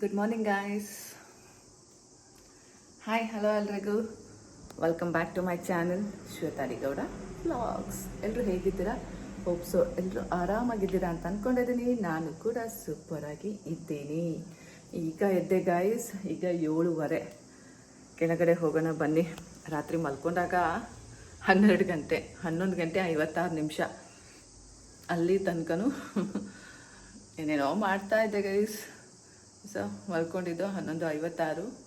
Good morning guys hi hello ಎಲ್ರಿಗೂ. Welcome back to my channel Shwetari Gowda vlogs ಎಲ್ಲರೂ ಹೇಗಿದ್ದೀರಾ ಹೋಪ್ಸು ಎಲ್ಲರೂ ಆರಾಮಾಗಿದ್ದೀರಾ ಅಂತ ಅಂದ್ಕೊಂಡಿದ್ದೀನಿ ನಾನು ಕೂಡ ಸೂಪರಾಗಿ ಇದ್ದೀನಿ. ಈಗ ಎದ್ದೆ ಗಾಯ್ಸ್ ಈಗ ಏಳುವರೆ. ಕೆಳಗಡೆ ಹೋಗೋಣ, ಬನ್ನಿ. ರಾತ್ರಿ ಮಲ್ಕೊಂಡಾಗ ಹನ್ನೆರಡು ಗಂಟೆ, ಹನ್ನೊಂದು ಗಂಟೆ ಐವತ್ತಾರು ನಿಮಿಷ. ಅಲ್ಲಿ ತನಕನೂ ಏನೇನೋ ಮಾಡ್ತಾ ಇದ್ದೆ ಗೈಸ್ ಸೊ, ಮಲ್ಕೊಂಡಿದ್ದು ಹನ್ನೊಂದು ಐವತ್ತಾರು.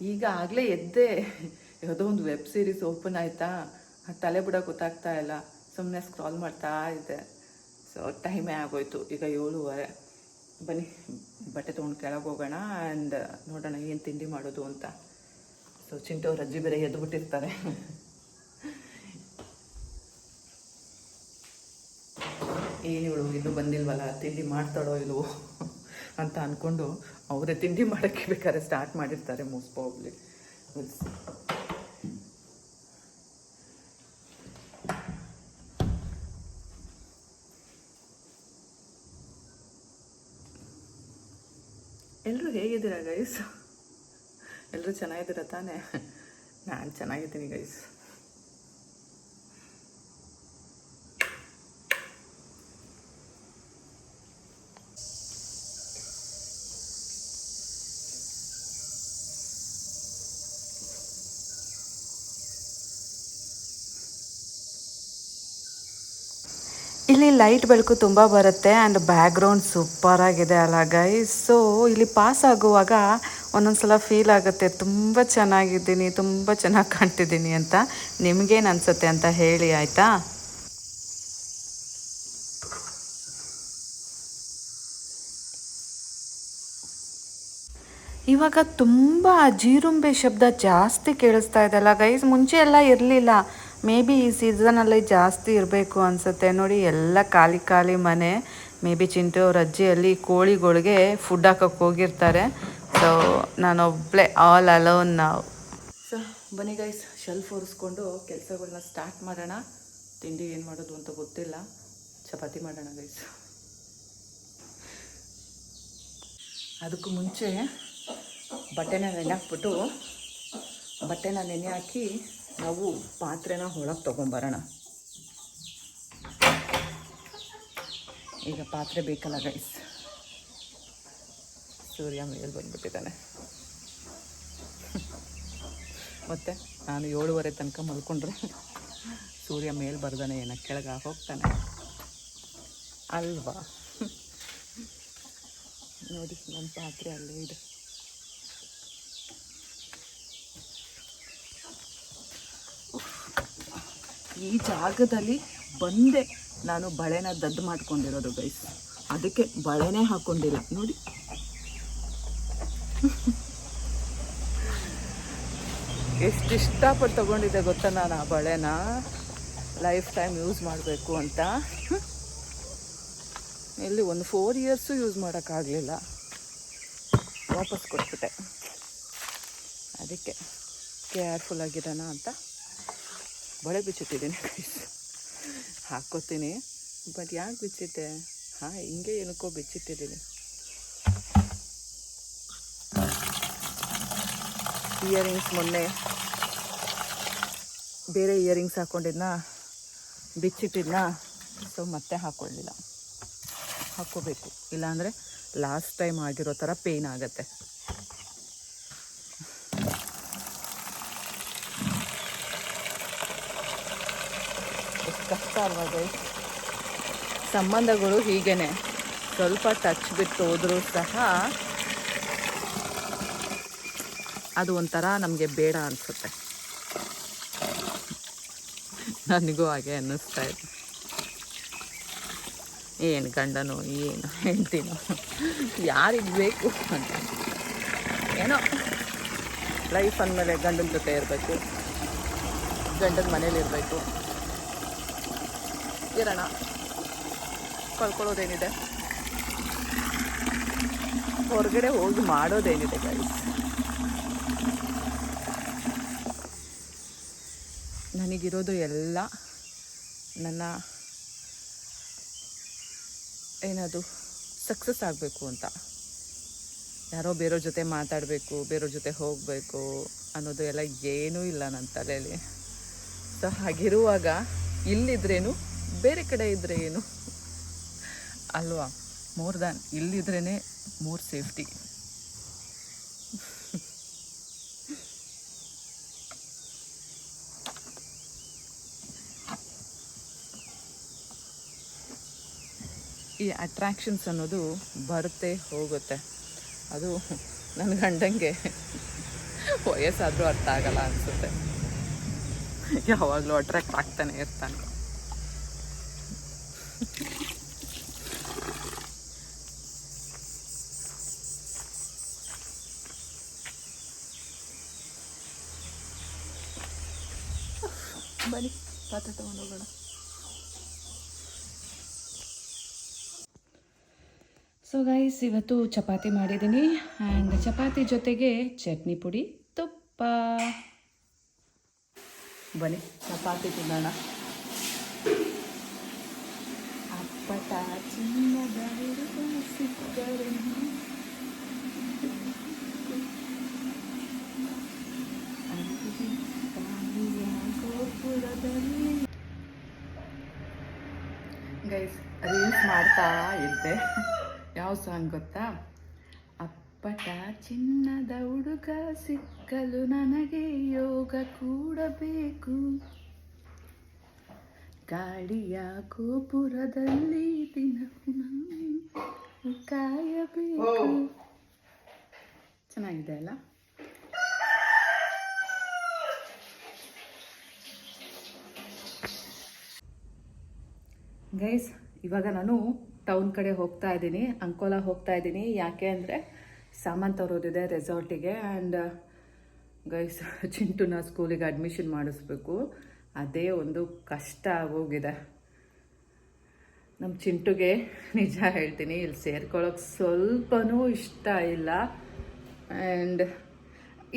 ಈಗ ಆಗಲೇ ಎದ್ದೆ. ಯಾವುದೋ ಒಂದು ವೆಬ್ ಸೀರೀಸ್ ಓಪನ್ ಆಯಿತಾ? ತಲೆ ಬಿಡ ಗೊತ್ತಾಗ್ತಾ ಇಲ್ಲ. ಸುಮ್ಮನೆ ಸ್ಕ್ರಾಲ್ ಮಾಡ್ತಾ ಇದ್ದೆ. ಸೊ, ಟೈಮೇ ಆಗೋಯ್ತು. ಈಗ ಏಳುವರೆ. ಬನ್ನಿ, ಬಟ್ಟೆ ತೊಗೊಂಡು ಕೆಳಗೆ ಹೋಗೋಣ ಆ್ಯಂಡ್ ನೋಡೋಣ ಏನು ತಿಂಡಿ ಮಾಡೋದು ಅಂತ. ಸೊ, ಚಿಂಟು ಅವ್ರ ಅಜ್ಜಿ ಬೇರೆ ಎದ್ದು ಬಿಟ್ಟಿರ್ತಾರೆ ಏನು ಇವಳು, ಇನ್ನೂ ಬಂದಿಲ್ವಲ್ಲ? ತಿಂಡಿ ಮಾಡ್ತಾಳೋ ಇಲ್ವೋ? ಅಂತ ಅಂದ್ಕೊಂಡು ಅವರೇ ತಿಂಡಿ ಮಾಡೋಕ್ಕೆ ಬೇಕಾದ್ರೆ ಸ್ಟಾರ್ಟ್ ಮಾಡಿರ್ತಾರೆ ಮೋಸ್ಟ್ ಪ್ರಾಬ್ಲಿ ಎಲ್ಲರೂ ಹೇಗಿದ್ದೀರಾ ಗೈಸ್ ಎಲ್ಲರೂ ಚೆನ್ನಾಗಿದ್ದೀರಾ ತಾನೇ? ನಾನು ಚೆನ್ನಾಗಿದ್ದೀನಿ ಗೈಸ್ ಇಲ್ಲಿ ಲೈಟ್ ಬೆಳಕು ತುಂಬ ಬರುತ್ತೆ ಆ್ಯಂಡ್ ಸೂಪರ್ ಆಗಿದೆ ಅಲ್ಲ ಗೈಸ್ ಸೊ ಇಲ್ಲಿ ಪಾಸ್ ಆಗುವಾಗ ಒಂದೊಂದ್ಸಲ ಫೀಲ್ ಆಗುತ್ತೆ. ತುಂಬ ಚೆನ್ನಾಗಿದ್ದೀನಿ, ತುಂಬ ಚೆನ್ನಾಗಿ ಕಾಣ್ತಿದ್ದೀನಿ ಅಂತ ನಿಮಗೇನು ಅನಿಸುತ್ತೆ ಅಂತ ಹೇಳಿ, ಆಯಿತಾ? ಇವಾಗ ತುಂಬ ಜೀರುಂಬೆ ಶಬ್ದ ಜಾಸ್ತಿ ಕೇಳಿಸ್ತಾ ಇದೆ ಅಲ್ಲ ಗೈಸ್ ಮುಂಚೆ ಎಲ್ಲ ಇರಲಿಲ್ಲ. ಮೇ ಬಿ ಈ ಸೀಸನಲ್ಲಿ ಜಾಸ್ತಿ ಇರಬೇಕು ಅನಿಸುತ್ತೆ. ನೋಡಿ, ಎಲ್ಲ ಖಾಲಿ ಖಾಲಿ ಮನೆ. ಮೇ ಬಿ ಚಿಂಟು ಅವ್ರ ಅಜ್ಜಿಯಲ್ಲಿ ಕೋಳಿಗಳಿಗೆ ಫುಡ್ ಹಾಕೋಕ್ಕೆ ಹೋಗಿರ್ತಾರೆ. ಸೊ ನಾನೊಬ್ಬಳೆ ಆಲ್ ಅಲೋನ್ ನಾವು. ಸೊ ಬನ್ನಿ ಗೈಸ್ ಶೆಲ್ಫ್ ಒರೆಸ್ಕೊಂಡು ಕೆಲಸಗಳನ್ನ ಸ್ಟಾರ್ಟ್ ಮಾಡೋಣ. ತಿಂಡಿ ಏನು ಮಾಡೋದು ಅಂತ ಗೊತ್ತಿಲ್ಲ. ಚಪಾತಿ ಮಾಡೋಣ ಗೈಸ್ ಅದಕ್ಕೂ ಮುಂಚೆ ಬಟ್ಟೆನ ನೆನೆ ಹಾಕ್ಬಿಟ್ಟು ಬಟ್ಟೆನ ನೆನೆ ಹಾಕಿ ನಾವು ಪಾತ್ರೆನ ಒಳಗೆ ತೊಗೊಂಬರೋಣ. ಈಗ ಪಾತ್ರೆ ಬೇಕಲ್ಲ ಗೈಸ್ ಸೂರ್ಯ ಮೇಲೆ ಬಂದ್ಬಿಟ್ಟಿದ್ದಾನೆ. ಮತ್ತು ನಾನು ಏಳುವರೆ ತನಕ ಮಲ್ಕೊಂಡ್ರೆ ಸೂರ್ಯ ಮೇಲೆ ಬರ್ದಾನೆ, ಏನೋ ಕೆಳಗೆ ಹೋಗ್ತಾನೆ. ಅಲ್ವಾ? ನೋಡಿ ನನ್ನ ಪಾತ್ರೆ ಅಲ್ಲೇ ಇದೆ. ಈ ಜಾಗದಲ್ಲಿ ಬಂದೆ ನಾನು ಬಳೆನ ದದ್ದು ಮಾಡ್ಕೊಂಡಿರೋದು ಗೈಸ್ ಅದಕ್ಕೆ ಬಳೆನೇ ಹಾಕ್ಕೊಂಡಿಲ್ಲ ನೋಡಿ. ಎಷ್ಟು ಇಷ್ಟಪಟ್ಟು ತೊಗೊಂಡಿದ್ದೆ ಗೊತ್ತಾ ನಾನು ಆ ಬಳೆನ? ಲೈಫ್ ಟೈಮ್ ಯೂಸ್ ಮಾಡಬೇಕು ಅಂತ. ಇಲ್ಲಿ ಒಂದು ಫೋರ್ ಇಯರ್ಸು ಯೂಸ್ ಮಾಡೋಕ್ಕಾಗಲಿಲ್ಲ. ವಾಪಸ್ ಕೊಟ್ಬಿಟ್ಟೆ. ಅದಕ್ಕೆ ಕೇರ್ಫುಲ್ ಆಗಿರೋಣ ಅಂತ ಬಳೆ ಬಿಚ್ಚಿಟ್ಟಿದ್ದೀನಿ ಹಾಕ್ಕೋತೀನಿ. ಬಟ್ ಯಾಕೆ ಬಿಚ್ಚಿಟ್ಟೆ? ಹಾಂ, ಹಿಂಗೆ ಏನಕ್ಕೋ ಬಿಚ್ಚಿಟ್ಟಿದ್ದೀನಿ. ಇಯರಿಂಗ್ಸ್ ಮೊನ್ನೆ ಬೇರೆ ಇಯರಿಂಗ್ಸ್ ಹಾಕ್ಕೊಂಡಿದ್ನ ಬಿಚ್ಚಿಟ್ಟಿದ್ನ? ಸೊ ಮತ್ತೆ ಹಾಕ್ಕೊಳ್ಳಿಲ್ಲ ಹಾಕ್ಕೋಬೇಕು. ಇಲ್ಲಾಂದರೆ ಲಾಸ್ಟ್ ಟೈಮ್ ಆಗಿರೋ ಥರ ಪೇಯ್ನ್ ಆಗುತ್ತೆ. ಸಂಬಂಧಗಳು ಹೀಗೇನೆ. ಸ್ವಲ್ಪ ಟಚ್ ಬಿಟ್ಟು ಹೋದರೂ ಸಹ ಅದು ಒಂಥರ ನಮಗೆ ಬೇಡ ಅನಿಸುತ್ತೆ. ನನಗೂ ಹಾಗೆ ಅನ್ನಿಸ್ತಾ ಇದೆ. ಏನು ಗಂಡನೋ, ಏನು ಹೆಂಡ್ತಿನೋ, ಯಾರಿಗೆ ಬೇಕು ಅಂತ. ಏನೋ ಲೈಫ್ ಅಂದಮೇಲೆ ಗಂಡನ ಜೊತೆ ಇರಬೇಕು. ಗಂಡನ ಮನೇಲಿ ಇರಬೇಕು. ಇರೋಣ. ಕಳ್ಕೊಳ್ಳೋದೇನಿದೆ? ಹೊರಗಡೆ ಹೋಗಿ ಮಾಡೋದೇನಿದೆ ಗೈಸ್ ನನಗಿರೋದು ಎಲ್ಲ ನನ್ನ ಏನದು ಸಕ್ಸಸ್ ಆಗಬೇಕು ಅಂತ. ಯಾರೋ ಬೇರೆಯವ್ರ ಜೊತೆ ಮಾತಾಡಬೇಕು ಬೇರೆಯವ್ರ ಜೊತೆ ಹೋಗಬೇಕು ಅನ್ನೋದು ಎಲ್ಲ ಏನೂ ಇಲ್ಲ ನನ್ನ ತಲೆಯಲ್ಲಿ. ಸೊ ಹಾಗಿರುವಾಗ ಇಲ್ಲಿದ್ರೇನು ಬೇರೆ ಕಡೆ ಇದ್ದರೆ ಏನು? ಅಲ್ವಾ? ಮೋರ್ ದ್ಯಾನ್ ಇಲ್ಲಿದ್ರೇ ಮೋರ್ ಸೇಫ್ಟಿ ಈ ಅಟ್ರ್ಯಾಕ್ಷನ್ಸ್ ಅನ್ನೋದು ಬರುತ್ತೆ, ಹೋಗುತ್ತೆ. ಅದು ನನ್ನ ಗಂಡಂಗೆ ವಯಸ್ಸಾದರೂ ಅರ್ಥ ಆಗಲ್ಲ ಅನಿಸುತ್ತೆ. ಯಾವಾಗಲೂ ಅಟ್ರಾಕ್ಟ್ ಆಗ್ತಾನೆ ಇರ್ತಾನೆ ಬನ್ನಿ ಪಾತ್ರೆ ತಗೊಂಡು ಹೋಗೋಣ ಸೊ ಗೈಸ್ ಇವತ್ತು ಚಪಾತಿ ಮಾಡಿದ್ದೀನಿ ಆ್ಯಂಡ್ ಚಪಾತಿ ಜೊತೆಗೆ ಚಟ್ನಿ ಪುಡಿ ತುಪ್ಪ. ಬನ್ನಿ ಚಪಾತಿ ತಿನ್ನೋಣ. ಅಪ್ಪಟ ಚಿನ್ನದ ಗೈಸ್ ರೀಲ್ಸ್ ಮಾಡ್ತಾ ಇದ್ದೆ. ಯಾವ ಸಾಂಗ್ ಗೊತ್ತಾ? ಅಪ್ಪಟ ಚಿನ್ನದ ಹುಡುಗ ಸಿಕ್ಕಲು ನನಗೆ ಯೋಗ ಕೂಡಬೇಕು. ಗಾಡಿಯ ಗೋಪುರದಲ್ಲಿ ದಿನ ಕಾಯಬೇಕು. ಚೆನ್ನಾಗಿದೆ ಅಲ್ಲ? ಗೈಸ್ ಇವಾಗ ನಾನು ಟೌನ್ ಕಡೆ ಹೋಗ್ತಾ ಇದ್ದೀನಿ, ಅಂಕೋಲಾ ಹೋಗ್ತಾ ಇದ್ದೀನಿ. ಯಾಕೆ ಅಂದರೆ ಸಾಮಾನ್ ತರೋದಿದೆ ರೆಸಾರ್ಟಿಗೆ ಆ್ಯಂಡ್ ಗೈಸ್ ಚಿಂಟುನ ಸ್ಕೂಲಿಗೆ ಅಡ್ಮಿಷನ್ ಮಾಡಿಸ್ಬೇಕು. ಅದೇ ಒಂದು ಕಷ್ಟ ಆಗೋಗಿದೆ. ನಮ್ಮ ಚಿಂಟುಗೆ ನಿಜ ಹೇಳ್ತೀನಿ, ಇಲ್ಲಿ ಸೇರ್ಕೊಳ್ಳೋಕೆ ಸ್ವಲ್ಪನೂ ಇಷ್ಟ ಇಲ್ಲ. ಆ್ಯಂಡ್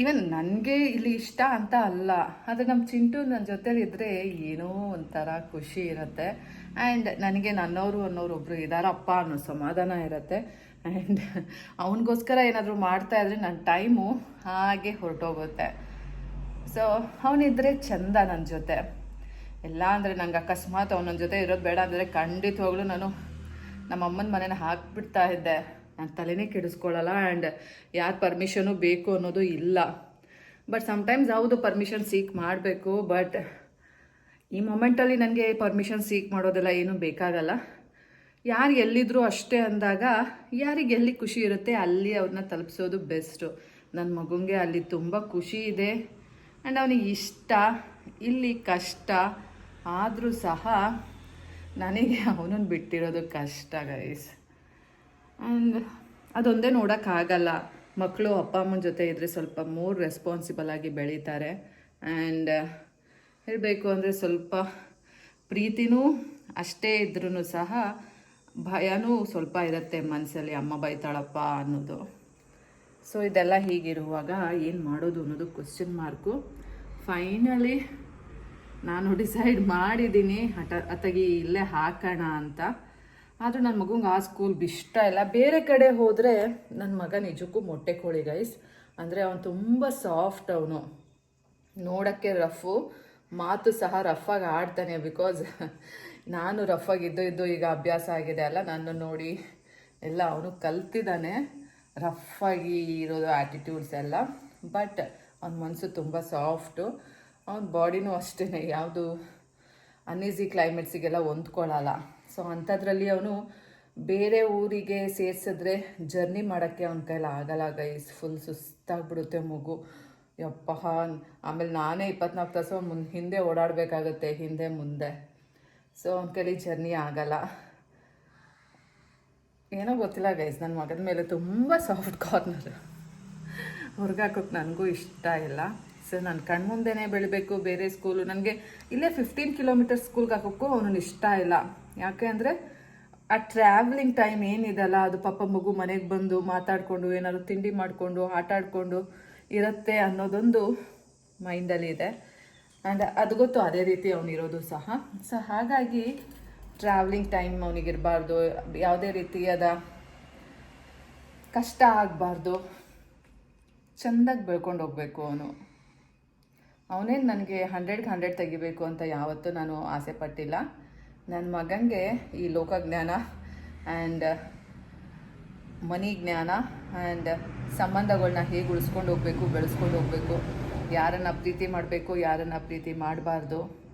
ಈವನ್ ನನಗೆ ಇಲ್ಲಿ ಇಷ್ಟ ಅಂತ ಅಲ್ಲ. ಆದರೆ ನಮ್ಮ ಚಿಂಟು ನನ್ನ ಜೊತೆಲಿ ಇದ್ದರೆ ಏನೋ ಒಂಥರ ಖುಷಿ ಇರುತ್ತೆ. ಆ್ಯಂಡ್ ನನಗೆ ನನ್ನವರು ಅನ್ನೋರು ಒಬ್ಬರು ಇದ್ದಾರಪ್ಪ ಅನ್ನೋ ಸಮಾಧಾನ ಇರುತ್ತೆ. ಆ್ಯಂಡ್ ಅವನಿಗೋಸ್ಕರ ಏನಾದರೂ ಮಾಡ್ತಾ ಇದ್ರೆ ನನ್ನ ಟೈಮು ಹಾಗೆ ಹೊರಟೋಗುತ್ತೆ. ಸೊ ಅವನಿದ್ರೆ ಚಂದ ನನ್ನ ಜೊತೆ. ಇಲ್ಲ ಅಂದರೆ ನಂಗೆ ಅಕಸ್ಮಾತ್ ಅವನ ಜೊತೆ ಇರೋದು ಬೇಡ ಅಂದರೆ ಖಂಡಿತವಾಗ್ಲೂ ನಾನು ನಮ್ಮ ಅಮ್ಮನ ಮನೇನ ಹಾಕ್ಬಿಡ್ತಾ ಇದ್ದೆ. ನಾನು ತಲೆನೇ ಕೆಡಿಸ್ಕೊಳ್ಳಲ್ಲ ಆ್ಯಂಡ್ ಯಾರು ಪರ್ಮಿಷನು ಬೇಕು ಅನ್ನೋದು ಇಲ್ಲ. ಬಟ್ ಸಮ್ಟೈಮ್ಸ್ ಹೌದು ಪರ್ಮಿಷನ್ ಸೀಕ್ ಮಾಡಬೇಕು ಬಟ್ ಈ ಮೊಮೆಂಟಲ್ಲಿ ನನಗೆ ಪರ್ಮಿಷನ್ ಸೀಕ್ ಮಾಡೋದೆಲ್ಲ ಏನೂ ಬೇಕಾಗಲ್ಲ. ಯಾರು ಎಲ್ಲಿದ್ರು ಅಷ್ಟೇ ಅಂದಾಗ, ಯಾರಿಗೆ ಎಲ್ಲಿ ಖುಷಿ ಇರುತ್ತೆ ಅಲ್ಲಿ ಅವ್ರನ್ನ ತಲುಪಿಸೋದು ಬೆಸ್ಟು ನನ್ನ ಮಗುಂಗೆ ಅಲ್ಲಿ ತುಂಬ ಖುಷಿ ಇದೆ. ಆ್ಯಂಡ್ ಅವನಿಗೆ ಇಷ್ಟ, ಇಲ್ಲಿ ಕಷ್ಟ. ಆದರೂ ಸಹ ನನಗೆ ಅವನನ್ನು ಬಿಟ್ಟಿರೋದು ಕಷ್ಟ ಗೈಸ್ ಆ್ಯಂಡ್ ಅದೊಂದೇ ನೋಡೋಕ್ಕಾಗಲ್ಲ. ಮಕ್ಕಳು ಅಪ್ಪ ಅಮ್ಮನ ಜೊತೆ ಇದ್ದರೆ ಸ್ವಲ್ಪ ಮೋರ್ ರೆಸ್ಪಾನ್ಸಿಬಲ್ ಆಗಿ ಬೆಳೀತಾರೆ. ಆ್ಯಂಡ್ ಹೇಳಬೇಕು ಅಂದರೆ ಸ್ವಲ್ಪ ಪ್ರೀತಿನೂ ಅಷ್ಟೇ ಇದ್ರೂ ಸಹ ಭಯನೂ ಸ್ವಲ್ಪ ಇರುತ್ತೆ ಮನಸ್ಸಲ್ಲಿ ಅಮ್ಮ ಬೈತಾಳಪ್ಪ ಅನ್ನೋದು. ಸೊ ಇದೆಲ್ಲ ಹೀಗಿರುವಾಗ ಏನು ಮಾಡೋದು ಅನ್ನೋದು ಕ್ವಶನ್ ಮಾರ್ಕು ಫೈನಲಿ ನಾನು ಡಿಸೈಡ್ ಮಾಡಿದ್ದೀನಿ ಹಠ ಅತಗಿ ಇಲ್ಲೇ ಹಾಕೋಣ ಅಂತ. ಆದರೂ ನನ್ನ ಮಗುಂಗೆ ಆ ಸ್ಕೂಲ್ ಇಷ್ಟ ಇಲ್ಲ. ಬೇರೆ ಕಡೆ ಹೋದರೆ ನನ್ನ ಮಗ ನಿಜಕ್ಕೂ ಮೊಟ್ಟೆ ಕೋಳಿ ಗೈಸ್ ಅಂದರೆ ಅವನು ತುಂಬ ಸಾಫ್ಟ್ ಅವನು. ನೋಡೋಕ್ಕೆ ರಫು ಮಾತು ಸಹ ರಫಾಗಿ ಆಡ್ತಾನೆ ಬಿಕಾಸ್ ನಾನು ರಫಾಗಿದ್ದು ಇದ್ದು ಈಗ ಅಭ್ಯಾಸ ಆಗಿದೆ ಅಲ್ಲ ನಾನು ನೋಡಿ ಎಲ್ಲ ಅವನು ಕಲ್ತಿದ್ದಾನೆ ರಫಾಗಿ ಇರೋದು ಆ್ಯಟಿಟ್ಯೂಡ್ಸ್ ಎಲ್ಲ. ಬಟ್ ಅವನ ಮನಸ್ಸು ತುಂಬ ಸಾಫ್ಟು ಅವನ ಬಾಡಿನೂ ಅಷ್ಟೇ ಯಾವುದು ಅನ್ಈಸಿ ಕ್ಲೈಮೇಟ್ಸಿಗೆಲ್ಲ ಹೊಂದ್ಕೊಳ್ಳಲ್ಲ ಸೊ ಅಂಥದ್ರಲ್ಲಿ ಅವನು ಬೇರೆ ಊರಿಗೆ ಸೇರಿಸಿದ್ರೆ ಜರ್ನಿ ಮಾಡೋಕ್ಕೆ ಅವನ ಕೈಲಿ ಆಗಲ್ಲ ಗೈಸ್ ಫುಲ್ ಸುಸ್ತಾಗ್ಬಿಡುತ್ತೆ ಮಗು. ಯಪ್ಪ ಆಮೇಲೆ ನಾನೇ ಇಪ್ಪತ್ನಾಲ್ಕು ತಾಸು ಮುನ್, ಹಿಂದೆ ಓಡಾಡಬೇಕಾಗುತ್ತೆ, ಹಿಂದೆ ಮುಂದೆ. ಸೊ ಅವ್ನ ಕೈಲಿ ಜರ್ನಿ ಆಗಲ್ಲ. ಏನೋ ಗೊತ್ತಿಲ್ಲ ಗೈಸ್ ನನ್ನ ಮಗನ ಮೇಲೆ ತುಂಬ ಸಾಫ್ಟ್ ಕಾರ್ನರ್ ಹೊರಗಾಕೋಕ್ಕೆ ನನಗೂ ಇಷ್ಟ ಇಲ್ಲ. ಸೊ ನನ್ನ ಕಣ್ಮುಂದೆನೇ ಬೆಳಿಬೇಕು, ಬೇರೆ ಸ್ಕೂಲು ನನಗೆ ಇಲ್ಲೇ ಫಿಫ್ಟೀನ್ ಕಿಲೋಮೀಟರ್ ಸ್ಕೂಲ್ಗೆ ಹಾಕೋಕ್ಕೂ ಅವನು ಇಷ್ಟ ಇಲ್ಲ. ಯಾಕೆ ಅಂದರೆ, ಆ ಟ್ರಾವೆಲಿಂಗ್ ಟೈಮ್ ಏನಿದೆಲ್ಲ, ಅದು ಪಾಪ ಮಗು ಮನೆಗೆ ಬಂದು ಮಾತಾಡಿಕೊಂಡು, ಏನಾದ್ರು ತಿಂಡಿ ಮಾಡಿಕೊಂಡು, ಆಟ ಆಡಿಕೊಂಡು ಇರುತ್ತೆ ಅನ್ನೋದೊಂದು ಮೈಂಡಲ್ಲಿ ಇದೆ. ಆ್ಯಂಡ್ ಅದು ಗೊತ್ತು ಅದೇ ರೀತಿ ಅವನಿರೋದು ಸಹ. ಸೊ ಹಾಗಾಗಿ ಟ್ರಾವೆಲಿಂಗ್ ಟೈಮ್ ಅವನಿಗಿರಬಾರ್ದು ಯಾವುದೇ ರೀತಿಯಾದ ಕಷ್ಟ ಆಗಬಾರ್ದು. ಚೆಂದಾಗಿ ಬೆಳ್ಕೊಂಡು ಹೋಗ್ಬೇಕು ಅವನು. ಅವನೇನು ನನಗೆ ಹಂಡ್ರೆಡ್ಗೆ ಹಂಡ್ರೆಡ್ ತೆಗಿಬೇಕು ಅಂತ ಯಾವತ್ತೂ ನಾನು ಆಸೆ ಪಟ್ಟಿಲ್ಲ. ನನ್ನ ಮಗನಿಗೆ ಈ ಲೋಕಜ್ಞಾನ ಆ್ಯಂಡ್ ಮನಿ ಜ್ಞಾನ ಆ್ಯಂಡ್ ಸಂಬಂಧಗಳನ್ನ ಹೇಗೆ ಉಳಿಸ್ಕೊಂಡು ಹೋಗಬೇಕು, ಬೆಳೆಸ್ಕೊಂಡು ಹೋಗಬೇಕು, ಯಾರನ್ನು ಪ್ರೀತಿ ಮಾಡಬೇಕು, ಯಾರನ್ನು ಪ್ರೀತಿ ಮಾಡಬಾರ್ದು.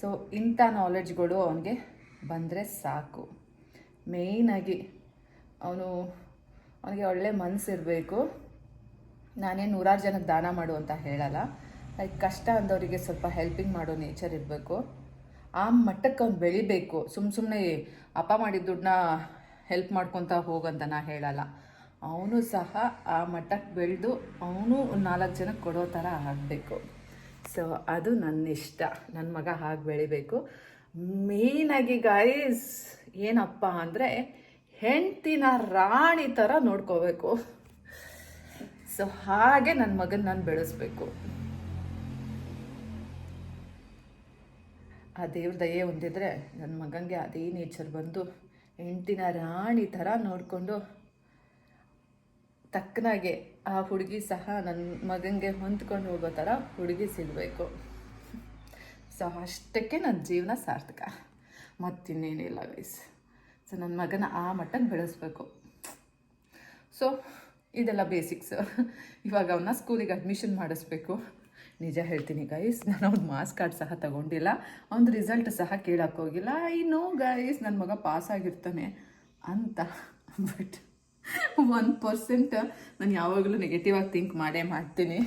ಸೊ ಇಂಥ ನಾಲೆಡ್ಜ್ಗಳು ಅವನಿಗೆ ಬಂದರೆ ಸಾಕು. ಮೇಯ್ನಾಗಿ ಅವನು, ಅವನಿಗೆ ಒಳ್ಳೆ ಮನಸ್ಸಿರಬೇಕು ನಾನೇ ನೂರಾರು ಜನಕ್ಕೆ ದಾನ ಮಾಡು ಅಂತ ಹೇಳಲ್ಲ. ಲೈಕ್ ಕಷ್ಟ ಅಂದವರಿಗೆ ಸ್ವಲ್ಪ ಹೆಲ್ಪಿಂಗ್ ಮಾಡೋ ನೇಚರ್ ಇರಬೇಕು. ಆ ಮಟ್ಟಕ್ಕೆ ಅವ್ನು ಬೆಳಿಬೇಕು. ಸುಮ್ಮ ಸುಮ್ಮನೆ ಅಪ್ಪ ಮಾಡಿದ ದುಡ್ಡನ್ನ ಹೆಲ್ಪ್ ಮಾಡ್ಕೊತ ಹೋಗಂತ ನಾ ಹೇಳಲ್ಲ. ಅವನು ಸಹ ಆ ಮಟ್ಟಕ್ಕೆ ಬೆಳೆದು ಅವನು ನಾಲ್ಕು ಜನಕ್ಕೆ ಕೊಡೋ ಥರ ಆಗಬೇಕು. ಸೊ ಅದು ನನ್ನ ಇಷ್ಟ ನನ್ನ ಮಗ ಹಾಗೆ ಬೆಳಿಬೇಕು. ಮೇಯ್ನಾಗಿ ಗಾಯಸ್ ಏನಪ್ಪ ಅಂದರೆ ಹೆಂಡ್ತಿನ ರಾಣಿ ಥರ ನೋಡ್ಕೋಬೇಕು. ಸೊ ಹಾಗೆ ನನ್ನ ಮಗನ ನಾನು ಬೆಳೆಸ್ಬೇಕು. ಆ ದೇವ್ರ ದಯೆ ಹೊಂದಿದ್ರೆ ನನ್ನ ಮಗನಿಗೆ ಅದೇ ನೇಚರ್ ಬಂದು ಹೆಂಡ್ತಿನ ರಾಣಿ ಥರ ನೋಡಿಕೊಂಡು ತಕ್ಕನಾಗೆ ಆ ಹುಡುಗಿ ಸಹ ನನ್ನ ಮಗನಿಗೆ ಹೊಂದ್ಕೊಂಡು ಹೋಗೋ ಥರ ಹುಡುಗಿ ಸಿಗಬೇಕು. ಸೊ ಅಷ್ಟಕ್ಕೆ ನನ್ನ ಜೀವನ ಸಾರ್ಥಕ. ಮತ್ತಿನ್ನೇನಿಲ್ಲ ವೈಸ್ ಸೊ ನನ್ನ ಮಗನ ಆ ಮಟ್ಟನ ಬೆಳೆಸ್ಬೇಕು. ಸೊ ಇದೆಲ್ಲ ಬೇಸಿಕ್ಸ್ ಇವಾಗ ಅವನ್ನ ಸ್ಕೂಲಿಗೆ ಅಡ್ಮಿಷನ್ ಮಾಡಿಸ್ಬೇಕು. ನಿಜ ಹೇಳ್ತೀನಿ ಗೈಸ್ ನಾನು ಅವ್ನ ಮಾರ್ಕ್ಸ್ ಕಾರ್ಡ್ ಸಹ ತಗೊಂಡಿಲ್ಲ. ಅವ್ನ ರಿಸಲ್ಟ್ ಸಹ ಕೇಳೋಕ್ಕೋಗಿಲ್ಲ ಐ ನೋ ಗೈಸ್ ನನ್ನ ಮಗ ಪಾಸ್ ಆಗಿರ್ತಾನೆ ಅಂತ ಬಟ್ ಒನ್ ಪರ್ಸೆಂಟ್ ನಾನು ಯಾವಾಗಲೂ ನೆಗೆಟಿವ್ ಆಗಿ ಥಿಂಕ್ ಮಾಡೇ ಮಾಡ್ತೀನಿ.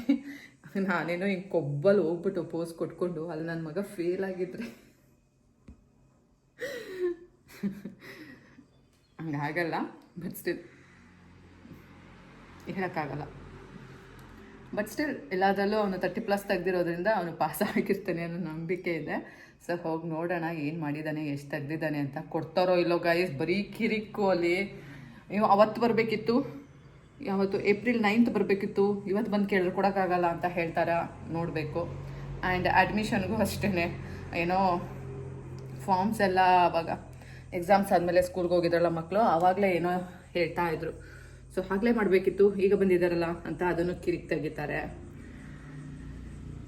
ನಾನೇನೋ ಹಿಂಗೆ ಕೊಬ್ಬಲ್ಲಿ ಹೋಗ್ಬಿಟ್ಟು ಪೋಸ್ ಕೊಟ್ಕೊಂಡು ಅಲ್ಲಿ ನನ್ನ ಮಗ ಫೇಲ್ ಆಗಿದ್ರೆ. ಹಂಗಾಗಲ್ಲ ಬಟ್ ಸ್ಟಿಲ್ ಹೇಳೋಕ್ಕಾಗಲ್ಲ. ಬಟ್ ಸ್ಟಿಲ್ ಎಲ್ಲದರಲ್ಲೂ ಅವನು ತರ್ಟಿ ಪ್ಲಸ್ ತೆಗ್ದಿರೋದ್ರಿಂದ ಅವನು ಪಾಸ್ ಆಗಿರ್ತಾನೆ ಅನ್ನೋ ನಂಬಿಕೆ ಇದೆ. ಸೊ ಹೋಗಿ ನೋಡೋಣ, ಏನು ಮಾಡಿದ್ದಾನೆ ಎಷ್ಟು ತೆಗ್ದಿದ್ದಾನೆ ಅಂತ ಕೊಡ್ತಾರೋ ಇಲ್ಲೋ ಗಾಯಸ್ ಬರೀ ಕಿರಿಕು ಅಲ್ಲಿ. ನೀವು ಅವತ್ತು ಬರಬೇಕಿತ್ತು. ಯಾವತ್ತು? ಏಪ್ರಿಲ್ ನೈನ್ತ್ ಬರಬೇಕಿತ್ತು. ಇವತ್ತು ಬಂದು ಕೇಳಿದ್ರೆ, ಕೊಡೋಕ್ಕಾಗಲ್ಲ ಅಂತ ಹೇಳ್ತಾರ? ನೋಡಬೇಕು. ಆ್ಯಂಡ್ ಅಡ್ಮಿಷನ್ಗೂ ಅಷ್ಟೇ ಏನೋ ಫಾರ್ಮ್ಸ್ ಎಲ್ಲ ಅವಾಗ ಎಕ್ಸಾಮ್ಸ್ ಆದಮೇಲೆ ಸ್ಕೂಲ್ಗೆ ಹೋಗಿದ್ರಲ್ಲ ಮಕ್ಕಳು ಆವಾಗಲೇ ಏನೋ ಹೇಳ್ತಾ ಇದ್ರು. ಸೊ ಹಾಗಲೇ ಮಾಡಬೇಕಿತ್ತು. ಈಗ ಬಂದಿದ್ದಾರಲ್ಲ ಅಂತ ಅದನ್ನು ಕಿರಿಕ್ ತೆಗಿತಾರೆ.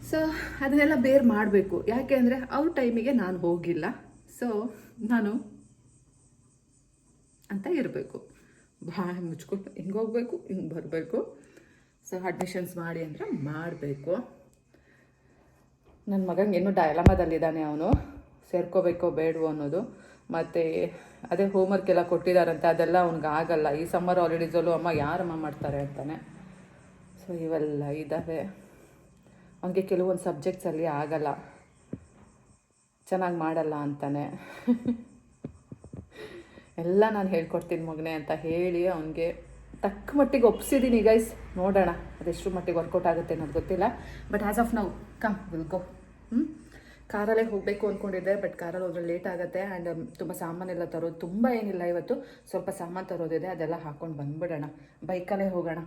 ಸೊ ಅದನ್ನೆಲ್ಲ ಬೇರ್ ಮಾಡಬೇಕು. ಯಾಕೆ ಅಂದರೆ, ಅವ್ರ ಟೈಮಿಗೆ ನಾನು ಹೋಗಿಲ್ಲ. ಸೊ ನಾನು ಅಂತ ಇರಬೇಕು. ಬಾಯಿ ಮುಚ್ಕೊಂಡು ಹಿಂಗೆ ಹೋಗ್ಬೇಕು, ಹಿಂಗೆ ಬರಬೇಕು. ಸೊ ಅಡ್ಮಿಷನ್ಸ್ ಮಾಡಿ ಅಂದರೆ ಮಾಡಬೇಕು. ನನ್ನ ಮಗಂಗೆ ಇನ್ನೂ ಡೈಲಮದಲ್ಲಿದ್ದಾನೆ ಅವನು. ಸೇರ್ಕೋಬೇಕೋ ಬೇಡವೋ ಅನ್ನೋದು. ಮತ್ತು ಅದೇ ಹೋಮ್ವರ್ಕ್ ಎಲ್ಲ ಕೊಟ್ಟಿದ್ದಾರಂತೆ ಅದೆಲ್ಲ ಅವ್ನಿಗೆ ಆಗಲ್ಲ. ಈ ಸಮ್ಮರ್ ಹಾಲಿಡೇಸಲ್ಲೂ ಅಮ್ಮ ಯಾರಮ್ಮ ಮಾಡ್ತಾರೆ ಅಂತಾನೆ. ಸೊ ಇವೆಲ್ಲ ಇದ್ದಾವೆ ಅವನಿಗೆ ಕೆಲವೊಂದು ಸಬ್ಜೆಕ್ಟ್ಸಲ್ಲಿ ಆಗಲ್ಲ. ಚೆನ್ನಾಗಿ ಮಾಡಲ್ಲ ಅಂತಾನೆ. ಎಲ್ಲ ನಾನು ಹೇಳ್ಕೊಡ್ತೀನಿ ಮಗನೆ ಅಂತ ಹೇಳಿ ಅವನಿಗೆ ತಕ್ಕ ಮಟ್ಟಿಗೆ ಒಪ್ಸಿದ್ದೀನಿ ಗೈಸ್ ನೋಡೋಣ ಅದೆಷ್ಟು ಮಟ್ಟಿಗೆ ವರ್ಕೌಟ್ ಆಗುತ್ತೆ ಅನ್ನೋದು ಗೊತ್ತಿಲ್ಲ. But as of now come will go ಹ್ಞೂ ಕಾರಲ್ಲೇ ಹೋಗಬೇಕು ಅಂದ್ಕೊಂಡಿದ್ದೆ ಬಟ್ ಕಾರಲ್ಲಿ ಹೋದ್ರೆ ಲೇಟ್ ಆಗುತ್ತೆ ಆ್ಯಂಡ್ ತುಂಬ ಸಾಮಾನೆಲ್ಲ ತರೋದು ತುಂಬ ಏನಿಲ್ಲ ಇವತ್ತು. ಸ್ವಲ್ಪ ಸಾಮಾನು ತರೋದಿದೆ, ಅದೆಲ್ಲ ಹಾಕ್ಕೊಂಡು ಬಂದ್ಬಿಡೋಣ. ಬೈಕಲ್ಲೇ ಹೋಗೋಣ.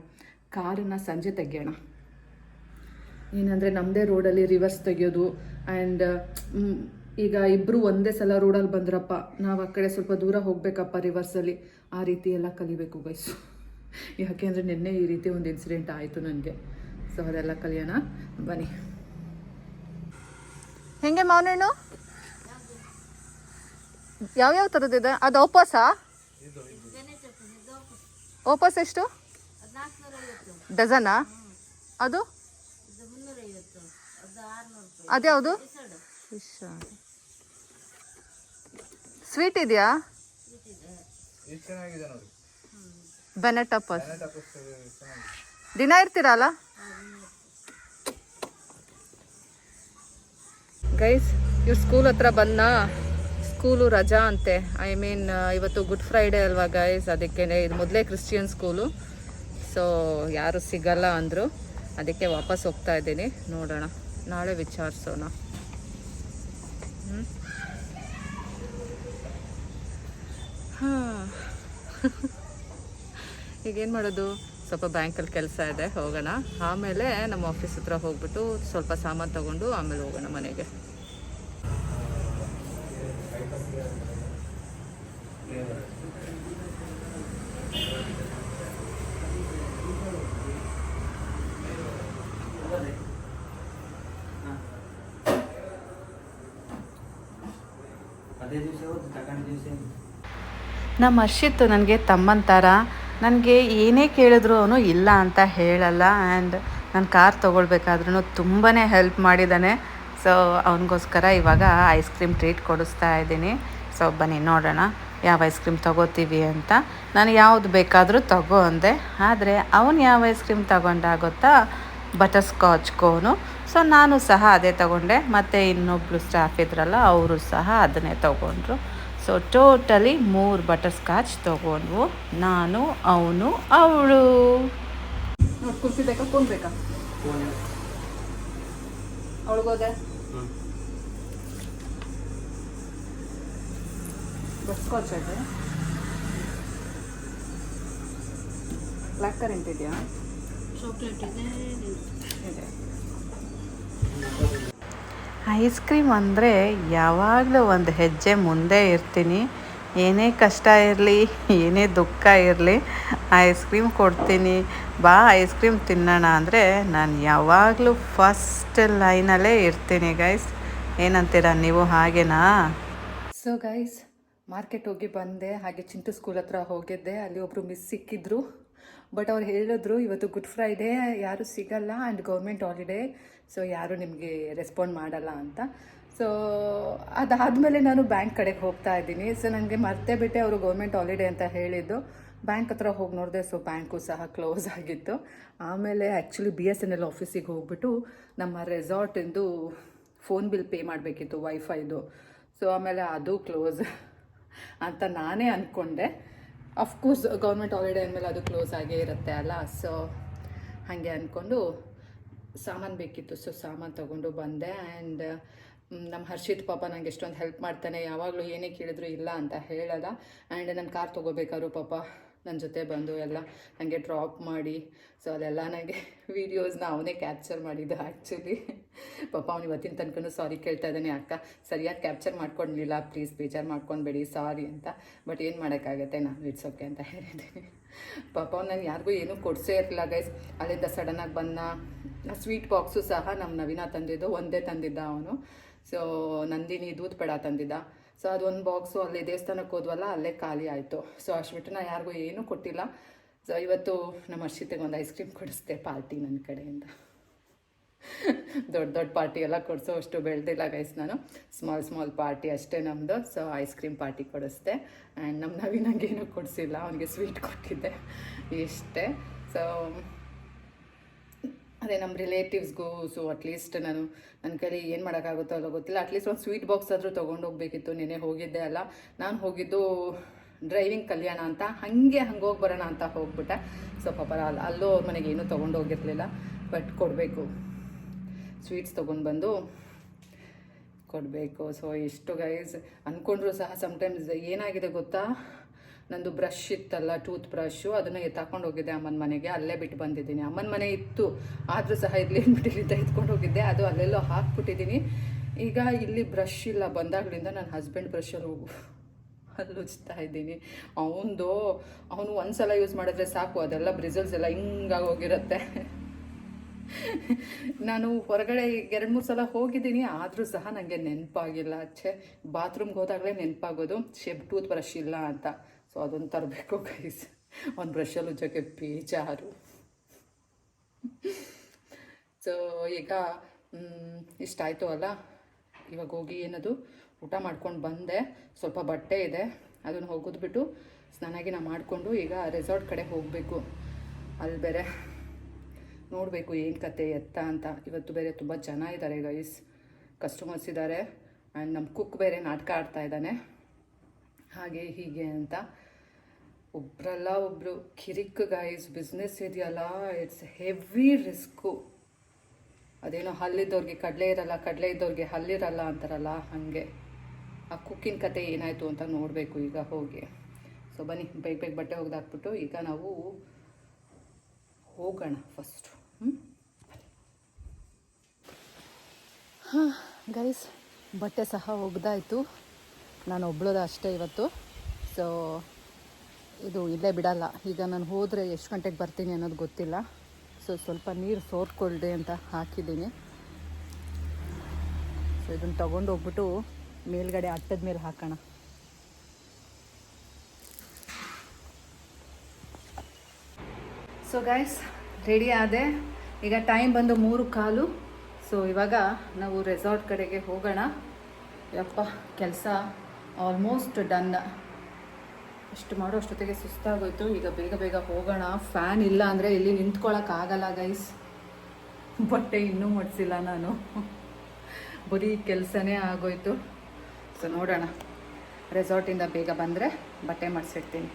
ಕಾರನ್ನ ಸಂಜೆ ತೆಗಿಯೋಣ. ಏನಂದರೆ ನಮ್ಮದೇ ರೋಡಲ್ಲಿ ರಿವರ್ಸ್ ತೆಗೆಯೋದು ಆ್ಯಂಡ್ ಈಗ ಇಬ್ಬರು ಒಂದೇ ಸಲ ರೋಡಲ್ಲಿ ಬಂದ್ರಪ್ಪ, ನಾವು ಆ ಕಡೆ ಸ್ವಲ್ಪ ದೂರ ಹೋಗಬೇಕಪ್ಪ ರಿವರ್ಸಲ್ಲಿ ಆ ರೀತಿ ಎಲ್ಲ ಕಲಿಬೇಕು ಗೈಸು ಯಾಕೆಂದರೆ ನಿನ್ನೆ ಈ ರೀತಿ ಒಂದು ಇನ್ಸಿಡೆಂಟ್ ಆಯಿತು ನನಗೆ. ಸೊ ಅದೆಲ್ಲ ಕಲಿಯೋಣ. ಬನ್ನಿ. ಹೆಂಗೆ ಮಾವಿನ ಹಣ್ಣು? ಯಾವ್ಯಾವ ಥರದ್ದಿದೆ ಅದು ಓಪೋಸಾ ಓಪಸ್ ಎಷ್ಟು? ಡಜನಾ? ಅದು? ಅದ್ಯಾವುದು? ಸ್ವೀಟ್ ಇದೆಯಾ? ಇದು ಚೆನ್ನಾಗಿದೆ ನೋಡಿ ಬೆನೆಟ್ ಅಪ್ಪಸ್ ಟಪಸ್ ಚೆನ್ನಾಗಿದೆ ದಿನ ಇರ್ತೀರಲ್ಲ ಗೈಸ್ ಇವ್ರು ಸ್ಕೂಲ್ ಹತ್ರ ಬಂದ ಸ್ಕೂಲು ರಜಾ ಅಂತೆ. ಐ ಮೀನ್ ಇವತ್ತು ಗುಡ್ ಫ್ರೈಡೇ ಅಲ್ವಾ ಗೈಸ್ ಅದಕ್ಕೆ ಇದು ಮೊದಲೇ ಕ್ರಿಶ್ಚಿಯನ್ ಸ್ಕೂಲು ಸೊ ಯಾರು ಸಿಗಲ್ಲ ಅಂದರು. ಅದಕ್ಕೆ ವಾಪಸ್ ಹೋಗ್ತಾ ಇದ್ದೀನಿ. ನೋಡೋಣ. ನಾಳೆ ವಿಚಾರಿಸೋಣ. ಹಾಂ. ಈಗೇನು ಮಾಡೋದು? ಸ್ವಲ್ಪ ಬ್ಯಾಂಕಲ್ಲಿ ಕೆಲಸ ಇದೆ ಹೋಗೋಣ. ಆಮೇಲೆ ನಮ್ಮ ಆಫೀಸ್ ಹತ್ರ ಹೋಗ್ಬಿಟ್ಟು ಸ್ವಲ್ಪ ಸಾಮಾನು ತಗೊಂಡು ಆಮೇಲೆ ಹೋಗೋಣ ಮನೆಗೆ. ನಮ್ಮ ಅರ್ಷಿತ್ತು ನನಗೆ ತಮ್ಮಂತಾರ ನನಗೆ ಏನೇ ಕೇಳಿದ್ರು ಅವನು ಇಲ್ಲ ಅಂತ ಹೇಳಲ್ಲ ಆ್ಯಂಡ್ ನಾನು ಕಾರ್ ತೊಗೊಳ್ಬೇಕಾದ್ರೂ ತುಂಬಾ ಹೆಲ್ಪ್ ಮಾಡಿದ್ದಾನೆ. ಸೊ ಅವನಿಗೋಸ್ಕರ ಇವಾಗ ಐಸ್ ಕ್ರೀಮ್ ಟ್ರೀಟ್ ಕೊಡಿಸ್ತಾ ಇದ್ದೀನಿ. ಸೊ ಬನ್ನಿ, ನೋಡೋಣ ಯಾವ ಐಸ್ ಕ್ರೀಮ್ ತೊಗೋತೀವಿ ಅಂತ. ನಾನು ಯಾವುದು ಬೇಕಾದರೂ ತಗೋ ಅಂದೆ. ಆದರೆ ಅವನು ಯಾವ ಐಸ್ ಕ್ರೀಮ್ ತಗೊಂಡ ಗೊತ್ತಾ? ಬಟರ್ ಸ್ಕಾಚ್ ಕೋನು ಸೊ ನಾನು ಸಹ ಅದೇ ತಗೊಂಡೆ. ಮತ್ತು ಇನ್ನೊಬ್ಬರು ಸ್ಟಾಫ್ ಇದ್ರಲ್ಲ, ಅವರು ಸಹ ಅದನ್ನೇ ತಗೊಂಡ್ರು. ಸೊ ಟೋಟಲಿ ಮೂರು ಬಟರ್ ಸ್ಕಾಚ್ ತೊಗೊಂಡ್ವು. ನಾನು ಅವನು ಅವಳು. ನೋಡಿ ಕುಲ್ಫಿ ಬೇಕಾ? ಫೋನ್ ಬೇಕಾ? ಅವಳಿಗೋದೆ ಬಸ್ಕಾಚ್ ಇದೆ ಬ್ಲ್ಯಾಕ್ ಕರೆಂಟ್ ಇದೆಯಾ ಚಾಕ್ಲೇಟ್ ಇದೆ. ಇದೆ. ಐಸ್ ಕ್ರೀಮ್ ಅಂದರೆ ಯಾವಾಗಲೂ ಒಂದು ಹೆಜ್ಜೆ ಮುಂದೆ ಇರ್ತೀನಿ. ಏನೇ ಕಷ್ಟ ಇರಲಿ, ಏನೇ ದುಃಖ ಇರಲಿ, ಐಸ್ ಕ್ರೀಮ್ ಕೊಡ್ತೀನಿ. ಬಾ, ಐಸ್ ಕ್ರೀಮ್ ತಿನ್ನೋಣ ಅಂದರೆ ನಾನು ಯಾವಾಗಲೂ ಫಸ್ಟ್ ಲೈನಲ್ಲೇ ಇರ್ತೀನಿ ಗೈಸ್. ಏನಂತೀರ ನೀವು ಹಾಗೇನಾ? ಸೊ ಗೈಸ್ ಮಾರ್ಕೆಟ್ ಹೋಗಿ ಬಂದೆ, ಹಾಗೆ ಚಿಂಟು ಸ್ಕೂಲ್ ಹತ್ರ ಹೋಗಿದ್ದೆ. ಅಲ್ಲಿ ಒಬ್ಬರು ಮಿಸ್ ಸಿಕ್ಕಿದ್ರು. ಬಟ್ ಅವ್ರು ಹೇಳಿದ್ರು, ಇವತ್ತು ಗುಡ್ ಫ್ರೈಡೇ ಯಾರು ಸಿಗಲ್ಲ ಆ್ಯಂಡ್ ಗೌರ್ಮೆಂಟ್ ಹಾಲಿಡೇ ಸೊ ಯಾರು ನಿಮಗೆ ರೆಸ್ಪಾಂಡ್ ಮಾಡಲ್ಲ ಅಂತ. ಸೊ ಅದಾದಮೇಲೆ ನಾನು ಬ್ಯಾಂಕ್ ಕಡೆಗೆ ಹೋಗ್ತಾ ಇದ್ದೀನಿ. ಸೊ ನನಗೆ ಮರ್ತೇ ಬಿಟ್ಟೆ ಅವರು ಗೌರ್ಮೆಂಟ್ ಹಾಲಿಡೇ ಅಂತ ಹೇಳಿದ್ದು. ಬ್ಯಾಂಕ್ ಹತ್ರ ಹೋಗಿ ನೋಡಿದೆ ಸೊ ಬ್ಯಾಂಕು ಸಹ ಕ್ಲೋಸ್ ಆಗಿತ್ತು. ಆಮೇಲೆ actually B S N L ಆಫೀಸಿಗೆ ಹೋಗ್ಬಿಟ್ಟು ನಮ್ಮ ರೆಸಾರ್ಟಿಂದು ಫೋನ್ ಬಿಲ್ ಪೇ ಮಾಡಬೇಕಿತ್ತು ವೈಫೈದು ಸೊ ಆಮೇಲೆ ಅದು ಕ್ಲೋಸ್ ಅಂತ ನಾನೇ ಅಂದ್ಕೊಂಡೆ ಅಫ್ಕೋರ್ಸ್ ಗೌರ್ಮೆಂಟ್ ಹಾಲಿಡೇ ಅಂದಮೇಲೆ ಅದು ಕ್ಲೋಸ್ ಆಗೇ ಇರುತ್ತೆ ಅಲ್ಲ. ಸೊ ಹಾಗೆ ಅಂದ್ಕೊಂಡು ಸಾಮಾನು ಬೇಕಿತ್ತು. ಸೊ ಸಾಮಾನು ತೊಗೊಂಡು ಬಂದೆ ಆ್ಯಂಡ್ ನಮ್ಮ ಹರ್ಷಿತ್ ಪಾಪ ನಂಗೆ ಎಷ್ಟೊಂದು ಹೆಲ್ಪ್ ಮಾಡ್ತಾನೆ, ಯಾವಾಗಲೂ ಏನೇ ಕೇಳಿದ್ರು ಇಲ್ಲ ಅಂತ ಹೇಳಲ್ಲ. ಆ್ಯಂಡ್ ನನ್ನ ಕಾರ್ ತೊಗೋಬೇಕಾದ್ರು ಪಾಪ ನನ್ನ ಜೊತೆ ಬಂದು ಎಲ್ಲ ನನಗೆ ಡ್ರಾಪ್ ಮಾಡಿ. ಸೊ ಅದೆಲ್ಲ ನನಗೆ ವೀಡಿಯೋಸ್ನ ಅವನೇ ಕ್ಯಾಪ್ಚರ್ ಮಾಡಿದ್ದು ಆ್ಯಕ್ಚುಲಿ ಪಾಪ ಅವ್ನು ಇವತ್ತಿನ ತನಕನೂ ಸಾರಿ ಕೇಳ್ತಾ ಇದ್ದಾನೆ, ಅಕ್ಕ ಸರಿಯಾಗಿ ಕ್ಯಾಪ್ಚರ್ ಮಾಡ್ಕೊಂಡಿಲ್ಲ ಪ್ಲೀಸ್ ಬೇಜಾರು ಮಾಡ್ಕೊಬೇಡಿ ಸಾರಿ ಅಂತ. ಬಟ್ ಏನು ಮಾಡೋಕ್ಕಾಗತ್ತೆ ನಾನು ಇಟ್ಸ್ ಅಂತ ಹೇಳಿದ್ದೀನಿ. ಪಾಪ ಅವ್ನು ನಾನು ಯಾರಿಗೂ ಏನೂ ಕೊಡಿಸೇ ಇರಲಿಲ್ಲ ಗೈಸ್ ಅಲ್ಲಿಂದ ಸಡನ್ನಾಗಿ ಬಂದ ಸ್ವೀಟ್ ಬಾಕ್ಸು ಸಹ ನಮ್ಮ ನವೀನ ತಂದಿದ್ದು, ಒಂದೇ ತಂದಿದ್ದ ಅವನು. ಸೊ ನಂದಿನಿ ದೂದ್ ಪೇಡ ತಂದಿದ್ದ ಸೊ ಅದೊಂದು ಬಾಕ್ಸು ಅಲ್ಲಿ ದೇವಸ್ಥಾನಕ್ಕೆ ಹೋದ್ವಲ್ಲ, ಅಲ್ಲೇ ಖಾಲಿ ಆಯಿತು. ಸೊ ಅಷ್ಟು ನಾನು ಯಾರಿಗೂ ಏನೂ ಕೊಟ್ಟಿಲ್ಲ. ಸೊ ಇವತ್ತು ನಮ್ಮ ಹರ್ಷಿತೆಗೆ ಒಂದು ಐಸ್ ಕ್ರೀಮ್ ಕೊಡಿಸ್ದೆ ಪಾರ್ಟಿ ನನ್ನ ಕಡೆಯಿಂದ. ದೊಡ್ಡ ದೊಡ್ಡ ಪಾರ್ಟಿ ಎಲ್ಲ ಕೊಡಿಸೋ, ಅಷ್ಟು ಬೆಳೆದಿಲ್ಲ ಗೈಸ್ ನಾನು. ಸ್ಮಾಲ್ ಸ್ಮಾಲ್ ಪಾರ್ಟಿ ಅಷ್ಟೇ ನಮ್ಮದು ಸೊ ಐಸ್ ಕ್ರೀಮ್ ಪಾರ್ಟಿ ಕೊಡಿಸ್ದೆ. ಆ್ಯಂಡ್ ನಮ್ಮ ನವೀನಂಗೇನು ಕೊಡಿಸಿಲ್ಲ. ಅವನಿಗೆ ಸ್ವೀಟ್ ಕೊಟ್ಟಿದ್ದೆ. ಇಷ್ಟೇ. ಸೊ ಅದೇ ನಮ್ಮ ರಿಲೇಟಿವ್ಸ್ಗೂ ಸೊ ಅಟ್ಲೀಸ್ಟ್ ನಾನು ನನ್ನ ಕೈಲಿ ಏನು ಮಾಡೋಕ್ಕಾಗುತ್ತೋ ಅಲ್ಲೋ ಗೊತ್ತಿಲ್ಲ. ಅಟ್ಲೀಸ್ಟ್ ಒಂದು ಸ್ವೀಟ್ ಬಾಕ್ಸ್ ಆದರೂ ತೊಗೊಂಡು ಹೋಗಬೇಕಿತ್ತು ನೆನೆ ಹೋಗಿದ್ದೆ ಅಲ್ಲ. ನಾನು ಹೋಗಿದ್ದು ಡ್ರೈವಿಂಗ್ ಕಲ್ಯಾಣ ಅಂತ, ಹಾಗೆ ಹಂಗೆ ಹೋಗಿ ಬರೋಣ ಅಂತ ಹೋಗ್ಬಿಟ್ಟೆ. ಸೊ ಪಾಪ ಅಲ್ಲಿ ಅಲ್ಲೂ ಅವ್ರ ಮನೆಗೆ ಏನೂ ತೊಗೊಂಡು ಹೋಗಿರಲಿಲ್ಲ ಬಟ್ ಕೊಡಬೇಕು. ಸ್ವೀಟ್ಸ್ ತೊಗೊಂಡು ಬಂದು ಕೊಡಬೇಕು. ಸೊ ಎಷ್ಟು ಗೈಸ್ ಅಂದ್ಕೊಂಡ್ರು ಸಹ ಸಮಟೈಮ್ಸ್ ಏನಾಗಿದೆ ಗೊತ್ತಾ? ನಂದು ಬ್ರಷ್ ಇತ್ತಲ್ಲ ಟೂತ್ ಬ್ರಷ್ಷು ಅದನ್ನು ಎತ್ತಾಕೊಂಡು ಹೋಗಿದ್ದೆ ಅಮ್ಮನ ಮನೆಗೆ. ಅಲ್ಲೇ ಬಿಟ್ಟು ಬಂದಿದ್ದೀನಿ. ಅಮ್ಮನ ಮನೆ ಇತ್ತು, ಆದರೂ ಸಹ ಇಲ್ಲಿ ಬಿಟ್ಟಿಲಿಂದ ಎತ್ಕೊಂಡು ಹೋಗಿದ್ದೆ. ಅದು ಅಲ್ಲೆಲ್ಲೋ ಹಾಕ್ಬಿಟ್ಟಿದ್ದೀನಿ. ಈಗ ಇಲ್ಲಿ ಬ್ರಷ್ ಇಲ್ಲ. ಬಂದಾಗಲಿಂದ ನನ್ನ ಹಸ್ಬೆಂಡ್ ಬ್ರಷಲ್ಲಿ ಹೋಗು ಅಲ್ಲಿ ಉಜ್ತಾ ಇದ್ದೀನಿ. ಅವನದು, ಅವನು ಒಂದ್ಸಲ ಯೂಸ್ ಮಾಡಿದ್ರೆ ಸಾಕು. ಅದೆಲ್ಲ ಬ್ರಿಸಲ್ಸ್ ಎಲ್ಲ ಹಿಂಗಾಗಿ ಹೋಗಿರುತ್ತೆ. ನಾನು ಹೊರಗಡೆ ಎರಡು ಮೂರು ಸಲ ಹೋಗಿದ್ದೀನಿ. ಆದರೂ ಸಹ ನನಗೆ ನೆನಪಾಗಿಲ್ಲ. ಅಚ್ಚೆ ಬಾತ್ರೂಮ್ಗೆ ಹೋದಾಗಲೇ ನೆನಪಾಗೋದು. ಶೆಬ್ ಟೂತ್ ಬ್ರಷ್ ಇಲ್ಲ ಅಂತ. ಸೊ ಅದೊಂದು ತರಬೇಕು ಗೈಸ್ ಒಂದು ಬ್ರಷಲ್ಲಿ ಉಜ್ಜೋಕ್ಕೆ ಬೇಜಾರು. ಸೊ ಈಗ ಇಷ್ಟಾಯಿತು ಅಲ್ಲ? ಇವಾಗ ಹೋಗಿ ಏನದು? ಊಟ ಮಾಡ್ಕೊಂಡು ಬಂದೆ. ಸ್ವಲ್ಪ ಬಟ್ಟೆ ಇದೆ. ಅದನ್ನು ಹೋಗೋದ್ಬಿಟ್ಟು ಸ್ನಾನಾಗಿನ ಮಾಡಿಕೊಂಡು ಈಗ ರೆಸಾರ್ಟ್ ಕಡೆ ಹೋಗಬೇಕು. ಅಲ್ಲಿ ಬೇರೆ ನೋಡಬೇಕು ಏನು ಕತೆ ಎತ್ತ ಅಂತ. ಇವತ್ತು ಬೇರೆ ತುಂಬ ಜನ ಇದ್ದಾರೆ ಗೈಸ್ ಕಸ್ಟಮರ್ಸ್ ಇದ್ದಾರೆ ಆ್ಯಂಡ್ ನಮ್ಮ ಕುಕ್ ಬೇರೆ ನಾಟಕ ಆಡ್ತಾ ಇದ್ದಾನೆ. ಹಾಗೆ ಹೀಗೆ ಅಂತ. ಒಬ್ರಲ್ಲ ಒಬ್ಬರು ಕಿರಿಕ್ ಗೈಸ್ ಬಿಸ್ನೆಸ್ ಇದೆಯಲ್ಲ ಇಟ್ಸ್ ಹೆವಿ ರಿಸ್ಕು ಅದೇನೋ ಹಲ್ಲಿದ್ದವ್ರಿಗೆ ಕಡಲೆ ಇರಲ್ಲ, ಕಡಲೆ ಇದ್ದವ್ರಿಗೆ ಹಲ್ಲಿರಲ್ಲ ಅಂತಾರಲ್ಲ, ಹಾಗೆ. ಆ ಕುಕ್ಕಿನ ಕತೆ ಏನಾಯಿತು ಅಂತ ನೋಡಬೇಕು ಈಗ ಹೋಗಿ. ಸೊ ಬನ್ನಿ, ಬೇಗ ಬೇಗ ಬಟ್ಟೆ ಒಗೆದಾಕ್ಬಿಟ್ಟು ಈಗ ನಾವು ಹೋಗೋಣ ಫಸ್ಟು ಹಾಂ ಗೈಸ್ ಬಟ್ಟೆ ಸಹ ಒಗ್ದಾಯಿತು. ನಾನು ಒಬ್ಳೋದ ಅಷ್ಟೇ ಇವತ್ತು. ಸೊ ಇದು ಇಲ್ಲೇ ಬಿಡಲ್ಲ. ಈಗ ನಾನು ಹೋದರೆ ಎಷ್ಟು ಗಂಟೆಗೆ ಬರ್ತೀನಿ ಅನ್ನೋದು ಗೊತ್ತಿಲ್ಲ. ಸೊ ಸ್ವಲ್ಪ ನೀರು ಸೋರ್ಕೊಳ್ಳದೆ ಅಂತ ಹಾಕಿದ್ದೀನಿ. ಸೊ ಇದನ್ನು ತೊಗೊಂಡು ಹೋಗ್ಬಿಟ್ಟು ಮೇಲ್ಗಡೆ ಅಟ್ಟದ ಮೇಲೆ ಹಾಕೋಣ. ಸೊ ಗೈಸ್ ರೆಡಿ ಆದೆ. ಈಗ ಟೈಮ್ ಬಂದು ಮೂರು ಕಾಲು. ಸೊ ಇವಾಗ ನಾವು ರೆಸಾರ್ಟ್ ಕಡೆಗೆ ಹೋಗೋಣ. ಯಪ್ಪ, ಕೆಲಸ ಆಲ್ಮೋಸ್ಟ್ ಡನ್ ಅಷ್ಟು ಮಾಡೋ ಅಷ್ಟೊತ್ತಿಗೆ ಸುಸ್ತಾಗೋಯ್ತು. ಈಗ ಬೇಗ ಬೇಗ ಹೋಗೋಣ. ಫ್ಯಾನ್ ಇಲ್ಲ ಅಂದರೆ ಇಲ್ಲಿ ನಿಂತ್ಕೊಳ್ಳೋಕ್ಕಾಗಲ್ಲ ಗೈಸ್ ಬಟ್ಟೆ ಇನ್ನೂ ಮಡಿಸಿಲ್ಲ ನಾನು. ಬರೀ ಕೆಲಸನೇ ಆಗೋಯ್ತು. ಸೊ ನೋಡೋಣ. ರೆಸಾರ್ಟಿಂದ ಬೇಗ ಬಂದರೆ ಬಟ್ಟೆ ಮಾಡಿಸಿಡ್ತೀನಿ.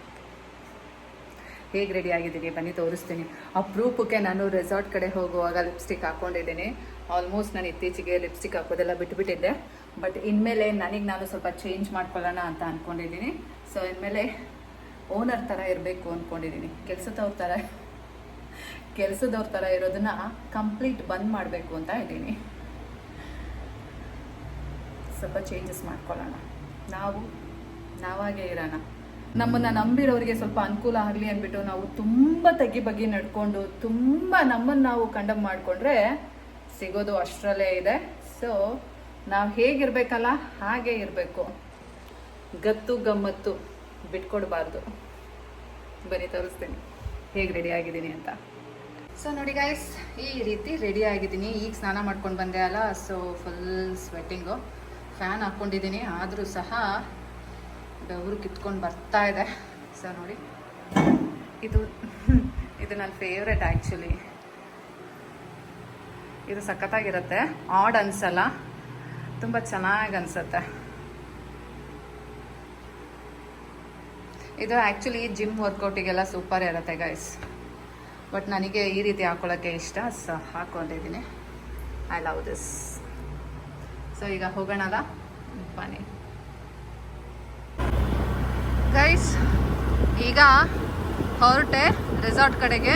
ಹೇಗೆ ರೆಡಿ ಆಗಿದ್ದೀನಿ? ಬನ್ನಿ, ತೋರಿಸ್ತೀನಿ. ಅಪರೂಪಕ್ಕೆ ನಾನು ರೆಸಾರ್ಟ್ ಕಡೆ ಹೋಗುವಾಗ ಲಿಪ್ಸ್ಟಿಕ್ ಹಾಕ್ಕೊಂಡಿದ್ದೀನಿ ಆಲ್ಮೋಸ್ಟ್ ನಾನು ಇತ್ತೀಚೆಗೆ ಲಿಪ್ಸ್ಟಿಕ್ ಹಾಕೋದೆಲ್ಲ ಬಿಟ್ಬಿಟ್ಟಿದ್ದೆ. ಬಟ್ ಇನ್ಮೇಲೆ ನನಗೆ ನಾನು ಸ್ವಲ್ಪ ಚೇಂಜ್ ಮಾಡ್ಕೊಳ್ಳೋಣ ಅಂತ ಅಂದ್ಕೊಂಡಿದ್ದೀನಿ ಸೊ ಇನ್ಮೇಲೆ ಓನರ್ ಥರ ಇರಬೇಕು ಅಂದ್ಕೊಂಡಿದ್ದೀನಿ ಕೆಲಸದವ್ರ ಥರ ಕೆಲಸದವ್ರ ಥರ ಇರೋದನ್ನ ಕಂಪ್ಲೀಟ್ ಬಂದ್ ಮಾಡಬೇಕು ಅಂತ ಇದ್ದೀನಿ. ಸ್ವಲ್ಪ ಚೇಂಜಸ್ ಮಾಡ್ಕೊಳ್ಳೋಣ. ನಾವು ನಾವಾಗೇ ಇರೋಣ. ನಮ್ಮನ್ನು ನಂಬಿರೋರಿಗೆ ಸ್ವಲ್ಪ ಅನುಕೂಲ ಆಗಲಿ ಅಂದ್ಬಿಟ್ಟು ನಾವು ತುಂಬ ತಗ್ಗಿ ಬಗ್ಗೆ ನಡ್ಕೊಂಡು ತುಂಬ ನಮ್ಮನ್ನು ನಾವು ಕಂಡಮ್ ಮಾಡಿಕೊಂಡ್ರೆ ಸಿಗೋದು ಅಷ್ಟರಲ್ಲೇ ಇದೆ. ಸೊ ನಾವು ಹೇಗಿರ್ಬೇಕಲ್ಲ ಹಾಗೇ ಇರಬೇಕು. ಗತ್ತು ಗಮ್ಮತ್ತು ಬಿಟ್ಕೊಡ್ಬಾರ್ದು. ಬನ್ನಿ, ತೋರಿಸ್ತೀನಿ. ಹೇಗೆ ರೆಡಿ ಆಗಿದ್ದೀನಿ ಅಂತ. ಸೊ ನೋಡಿ ಗೈಸ್ ಈ ರೀತಿ ರೆಡಿ ಆಗಿದ್ದೀನಿ. ಈಗ ಸ್ನಾನ ಮಾಡ್ಕೊಂಡು ಬಂದೆ ಅಲ್ಲ ಸೊ ಫುಲ್ ಸ್ವೆಟ್ಟಿಂಗು ಫ್ಯಾನ್ ಹಾಕ್ಕೊಂಡಿದ್ದೀನಿ ಆದರೂ ಸಹ ಬೆವರು ಕಿತ್ಕೊಂಡು ಬರ್ತಾ ಇದೆ. ಸೊ ನೋಡಿ. ಇದು ಇದು ನನ್ನ ಫೇವ್ರೆಟ್ ಆ್ಯಕ್ಚುಲಿ ಇದು ಸಖತ್ತಾಗಿರುತ್ತೆ. ಆಡ್ ಅನ್ಸಲ್ಲ. ತುಂಬ ಚೆನ್ನಾಗಿ ಅನ್ಸುತ್ತೆ. ಇದು ಆ್ಯಕ್ಚುಲಿ ಜಿಮ್ ವರ್ಕೌಟಿಗೆಲ್ಲ ಸೂಪರ್ ಇರುತ್ತೆ ಗೈಸ್ ಬಟ್ ನನಗೆ ಈ ರೀತಿ ಹಾಕೊಳ್ಳೋಕ್ಕೆ ಇಷ್ಟ ಸೊ ಹಾಕ್ಕೊಂಡಿದ್ದೀನಿ ಐ ಲವ್ ದಿಸ್ ಸೊ ಈಗ ಹೋಗೋಣಲ್ಲ? ಬನ್ನಿ. ಗೈಸ್ ಈಗ ಹೊರಟೆ ರೆಸಾರ್ಟ್ ಕಡೆಗೆ.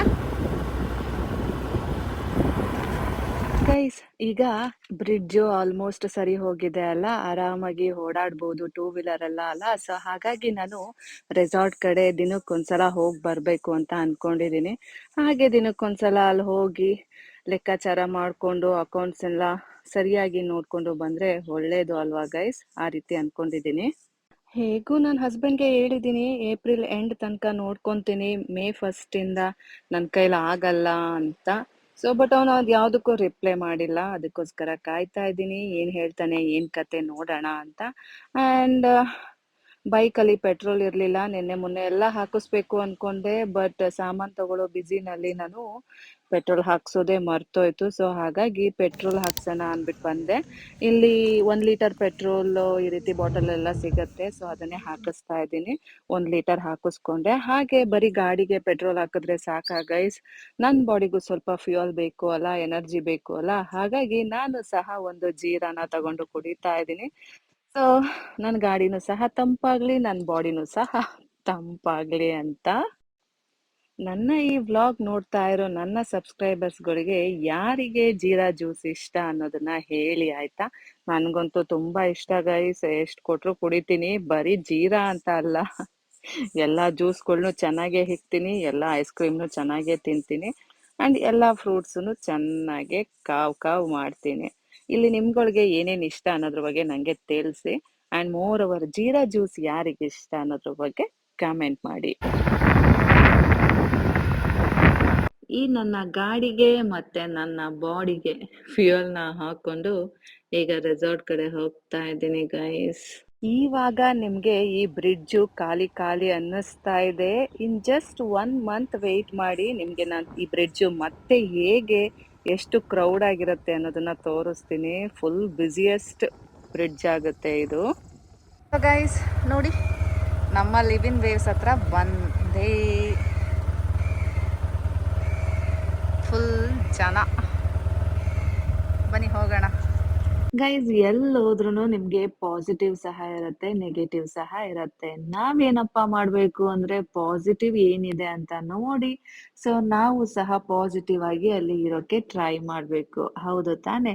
ಗೈಸ್ ಈಗ ಬ್ರಿಡ್ಜು ಆಲ್ಮೋಸ್ಟ್ ಸರಿ ಹೋಗಿದೆ ಅಲ್ಲ? ಆರಾಮಾಗಿ ಓಡಾಡ್ಬೋದು ಟೂ ವೀಲರ್ ಎಲ್ಲ ಅಲ್ಲ? ಸೊ ಹಾಗಾಗಿ ನಾನು ರೆಸಾರ್ಟ್ ಕಡೆ ದಿನಕ್ಕೊಂದ್ಸಲ ಹೋಗಿ ಬರಬೇಕು ಅಂತ ಅನ್ಕೊಂಡಿದ್ದೀನಿ ಹಾಗೆ ದಿನಕ್ಕೊಂದ್ಸಲ ಅಲ್ಲಿ ಹೋಗಿ ಲೆಕ್ಕಾಚಾರ ಮಾಡಿಕೊಂಡು ಅಕೌಂಟ್ಸ್ ಎಲ್ಲ ಸರಿಯಾಗಿ ನೋಡ್ಕೊಂಡು ಬಂದ್ರೆ ಒಳ್ಳೇದು ಅಲ್ವಾ ಗೈಸ್ ಆ ರೀತಿ ಅನ್ಕೊಂಡಿದ್ದೀನಿ ಹೇಗೂ ನನ್ನ ಹಸ್ಬೆಂಡ್ಗೆ ಹೇಳಿದ್ದೀನಿ ಏಪ್ರಿಲ್ ಎಂಡ್ ತನಕ ನೋಡ್ಕೊತೀನಿ, ಮೇ ಫಸ್ಟಿಂದ ನನ್ನ ಕೈಲಿ ಆಗಲ್ಲ ಅಂತ. ಸೊ ಬಟ್ ಅವನು ಅದು ಯಾವುದಕ್ಕೂ ರಿಪ್ಲೈ ಮಾಡಿಲ್ಲ. ಅದಕ್ಕೋಸ್ಕರ ಕಾಯ್ತಾ ಇದ್ದೀನಿ. ಏನು ಹೇಳ್ತಾನೆ, ಏನು ಕತೆ ನೋಡೋಣ ಅಂತ. ಆ್ಯಂಡ್ ಬೈಕಲ್ಲಿ ಪೆಟ್ರೋಲ್ ಇರಲಿಲ್ಲ. ನಿನ್ನೆ ಮೊನ್ನೆ ಎಲ್ಲ ಹಾಕಿಸ್ಬೇಕು ಅನ್ಕೊಂಡೆ. ಬಟ್ ಸಾಮಾನು ತಗೊಳ್ಳೋ ಬ್ಯುಸಿನಲ್ಲಿ ನಾನು ಪೆಟ್ರೋಲ್ ಹಾಕ್ಸೋದೇ ಮರ್ತೋಯ್ತು. ಸೊ ಹಾಗಾಗಿ ಪೆಟ್ರೋಲ್ ಹಾಕ್ಸೋಣ ಅಂದ್ಬಿಟ್ಟು ಬಂದೆ. ಇಲ್ಲಿ ಒಂದು ಲೀಟರ್ ಪೆಟ್ರೋಲ್ ಈ ರೀತಿ ಬಾಟಲ್ ಎಲ್ಲ ಸಿಗತ್ತೆ. ಸೊ ಅದನ್ನೇ ಹಾಕಿಸ್ತಾ ಇದ್ದೀನಿ. ಒಂದು ಲೀಟರ್ ಹಾಕಿಸ್ಕೊಂಡೆ. ಹಾಗೆ ಬರೀ ಗಾಡಿಗೆ ಪೆಟ್ರೋಲ್ ಹಾಕಿದ್ರೆ ಸಾಕಾ ಗೈಸ್ ನನ್ನ ಬಾಡಿಗೂ ಸ್ವಲ್ಪ ಫ್ಯೂಯಲ್ ಬೇಕು ಅಲ್ಲ, ಎನರ್ಜಿ ಬೇಕು ಅಲ್ಲ. ಹಾಗಾಗಿ ನಾನು ಸಹ ಒಂದು ಜೀರಾನ ತಗೊಂಡು ಕುಡಿತಾ ಇದ್ದೀನಿ. ಸೊ ನನ್ನ ಗಾಡಿನೂ ಸಹ ತಂಪಾಗ್ಲಿ ನನ್ನ ಬಾಡಿನೂ ಸಹ ತಂಪಾಗ್ಲಿ ಅಂತ. ನನ್ನ ಈ ವ್ಲಾಗ್ ನೋಡ್ತಾ ಇರೋ ನನ್ನ ಸಬ್ಸ್ಕ್ರೈಬರ್ಸ್ಗಳಿಗೆ ಯಾರಿಗೆ ಜೀರಾ ಜ್ಯೂಸ್ ಇಷ್ಟ ಅನ್ನೋದನ್ನ ಹೇಳಿ ಆಯ್ತಾ? ನನಗಂತೂ ತುಂಬಾ ಇಷ್ಟ ಗೈಸ್, ಎಷ್ಟು ಕೊಟ್ರು ಕುಡಿತೀನಿ. ಬರೀ ಜೀರಾ ಅಂತ ಅಲ್ಲ. ಎಲ್ಲಾ ಜ್ಯೂಸ್ಗಳ್ನು ಚೆನ್ನಾಗೇ ಹಿಕ್ತೀನಿ ಎಲ್ಲಾ ಐಸ್ ಕ್ರೀಮ್ನು ಚೆನ್ನಾಗೇ ತಿಂತೀನಿ ಅಂಡ್ ಎಲ್ಲಾ ಫ್ರೂಟ್ಸನ್ನು ಚೆನ್ನಾಗೆ ಕಾವ್ ಕಾವ್ ಮಾಡ್ತೀನಿ. ಇಲ್ಲಿ ನಿಮ್ಗಳಿಗೆ ಏನೇನ್ ಇಷ್ಟ ಅನ್ನೋದ್ರ ಬಗ್ಗೆ ನಂಗೆ ತಿಳಿಸಿ and moreover jeera juice ಯಾರಿಗೆ ಇಷ್ಟ ಅನ್ನೋದ್ರ ಬಗ್ಗೆ ಕಾಮೆಂಟ್ ಮಾಡಿ. ಈ ನನ್ನ ಗಾಡಿಗೆ ಮತ್ತೆ ನನ್ನ ಬಾಡಿಗೆ ಫ್ಯೂಯಲ್ನ ಹಾಕೊಂಡು ಈಗ ರೆಸಾರ್ಟ್ ಕಡೆ ಹೋಗ್ತಾ ಇದ್ದೀನಿ ಗೈಸ್ ಇವಾಗ ನಿಮ್ಗೆ ಈ ಬ್ರಿಡ್ಜು ಖಾಲಿ ಖಾಲಿ ಅನ್ನಿಸ್ತಾ ಇದೆ. In just one month wait ಮಾಡಿ ನಿಮ್ಗೆ ನಾನು ಈ ಬ್ರಿಡ್ಜು ಮತ್ತೆ ಹೇಗೆ ಎಷ್ಟು ಕ್ರೌಡ್ ಆಗಿರುತ್ತೆ ಅನ್ನೋದನ್ನ ತೋರಿಸ್ತೀನಿ. ಫುಲ್ ಬ್ಯುಸಿಯೆಸ್ಟ್ ಬ್ರಿಡ್ಜ್ ಆಗುತ್ತೆ ಇದು. ಗೈಸ್ ನೋಡಿ, ನಮ್ಮ ಲಿವಿನ್ ವೇವ್ಸ್ ಹತ್ರ ಬಂದೇ ಫುಲ್ ಜನ. ಬನ್ನಿ, ಹೋಗೋಣ. ಗೈಸ್ ಎಲ್ಲಿ ಹೋದ್ರು ನಿಮ್ಗೆ ಪಾಸಿಟಿವ್ ಸಹ ಇರುತ್ತೆ ನೆಗೆಟಿವ್ ಸಹ ಇರುತ್ತೆ. ನಾವೇನಪ್ಪ ಮಾಡಬೇಕು ಅಂದ್ರೆ ಪಾಸಿಟಿವ್ ಏನಿದೆ ಅಂತ ನೋಡಿ. ಸೊ ನಾವು ಸಹ ಪಾಸಿಟಿವ್ ಆಗಿ ಅಲ್ಲಿ ಇರೋಕೆ ಟ್ರೈ ಮಾಡಬೇಕು. ಹೌದು ತಾನೆ?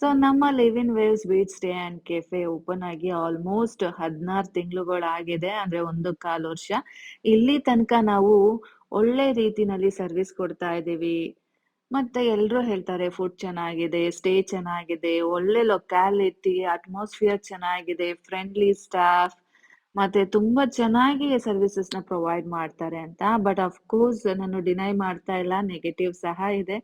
ಸೊ ನಮ್ಮ living waves beach stay and cafe open ಆಗಿ ಆಲ್ಮೋಸ್ಟ್ ಹದಿನಾರು ತಿಂಗಳುಗಳಾಗಿದೆ ಅಂದ್ರೆ ಒಂದು ಕಾಲು ವರ್ಷ. ಇಲ್ಲಿ ತನಕ ನಾವು ಒಳ್ಳೆ ರೀತಿನಲ್ಲಿ ಸರ್ವಿಸ್ ಕೊಡ್ತಾ ಇದ್ದೀವಿ. ಮತ್ತೆ ಎಲ್ರು ಹೇಳ್ತಾರೆ ಫುಡ್ ಚೆನ್ನಾಗಿದೆ ಸ್ಟೇ ಚೆನ್ನಾಗಿದೆ, ಒಳ್ಳೆ ಲೊಕ್ಯಾಲಿಟಿ ಅಟ್ಮಾಸ್ಫಿಯರ್ ಚೆನ್ನಾಗಿದೆ ಫ್ರೆಂಡ್ಲಿ ಸ್ಟಾಫ್ ಮತ್ತೆ ತುಂಬಾ ಚೆನ್ನಾಗಿ ಸರ್ವಿಸಸ್ನ ಪ್ರೊವೈಡ್ ಮಾಡ್ತಾರೆ ಅಂತ. ಬಟ್ ಆಫ್ ಕೋರ್ಸ್ ನಾನು ಡಿನೈ ಮಾಡ್ತಾ ಇಲ್ಲ ನೆಗೆಟಿವ್ ಸಹ ಇದೆ.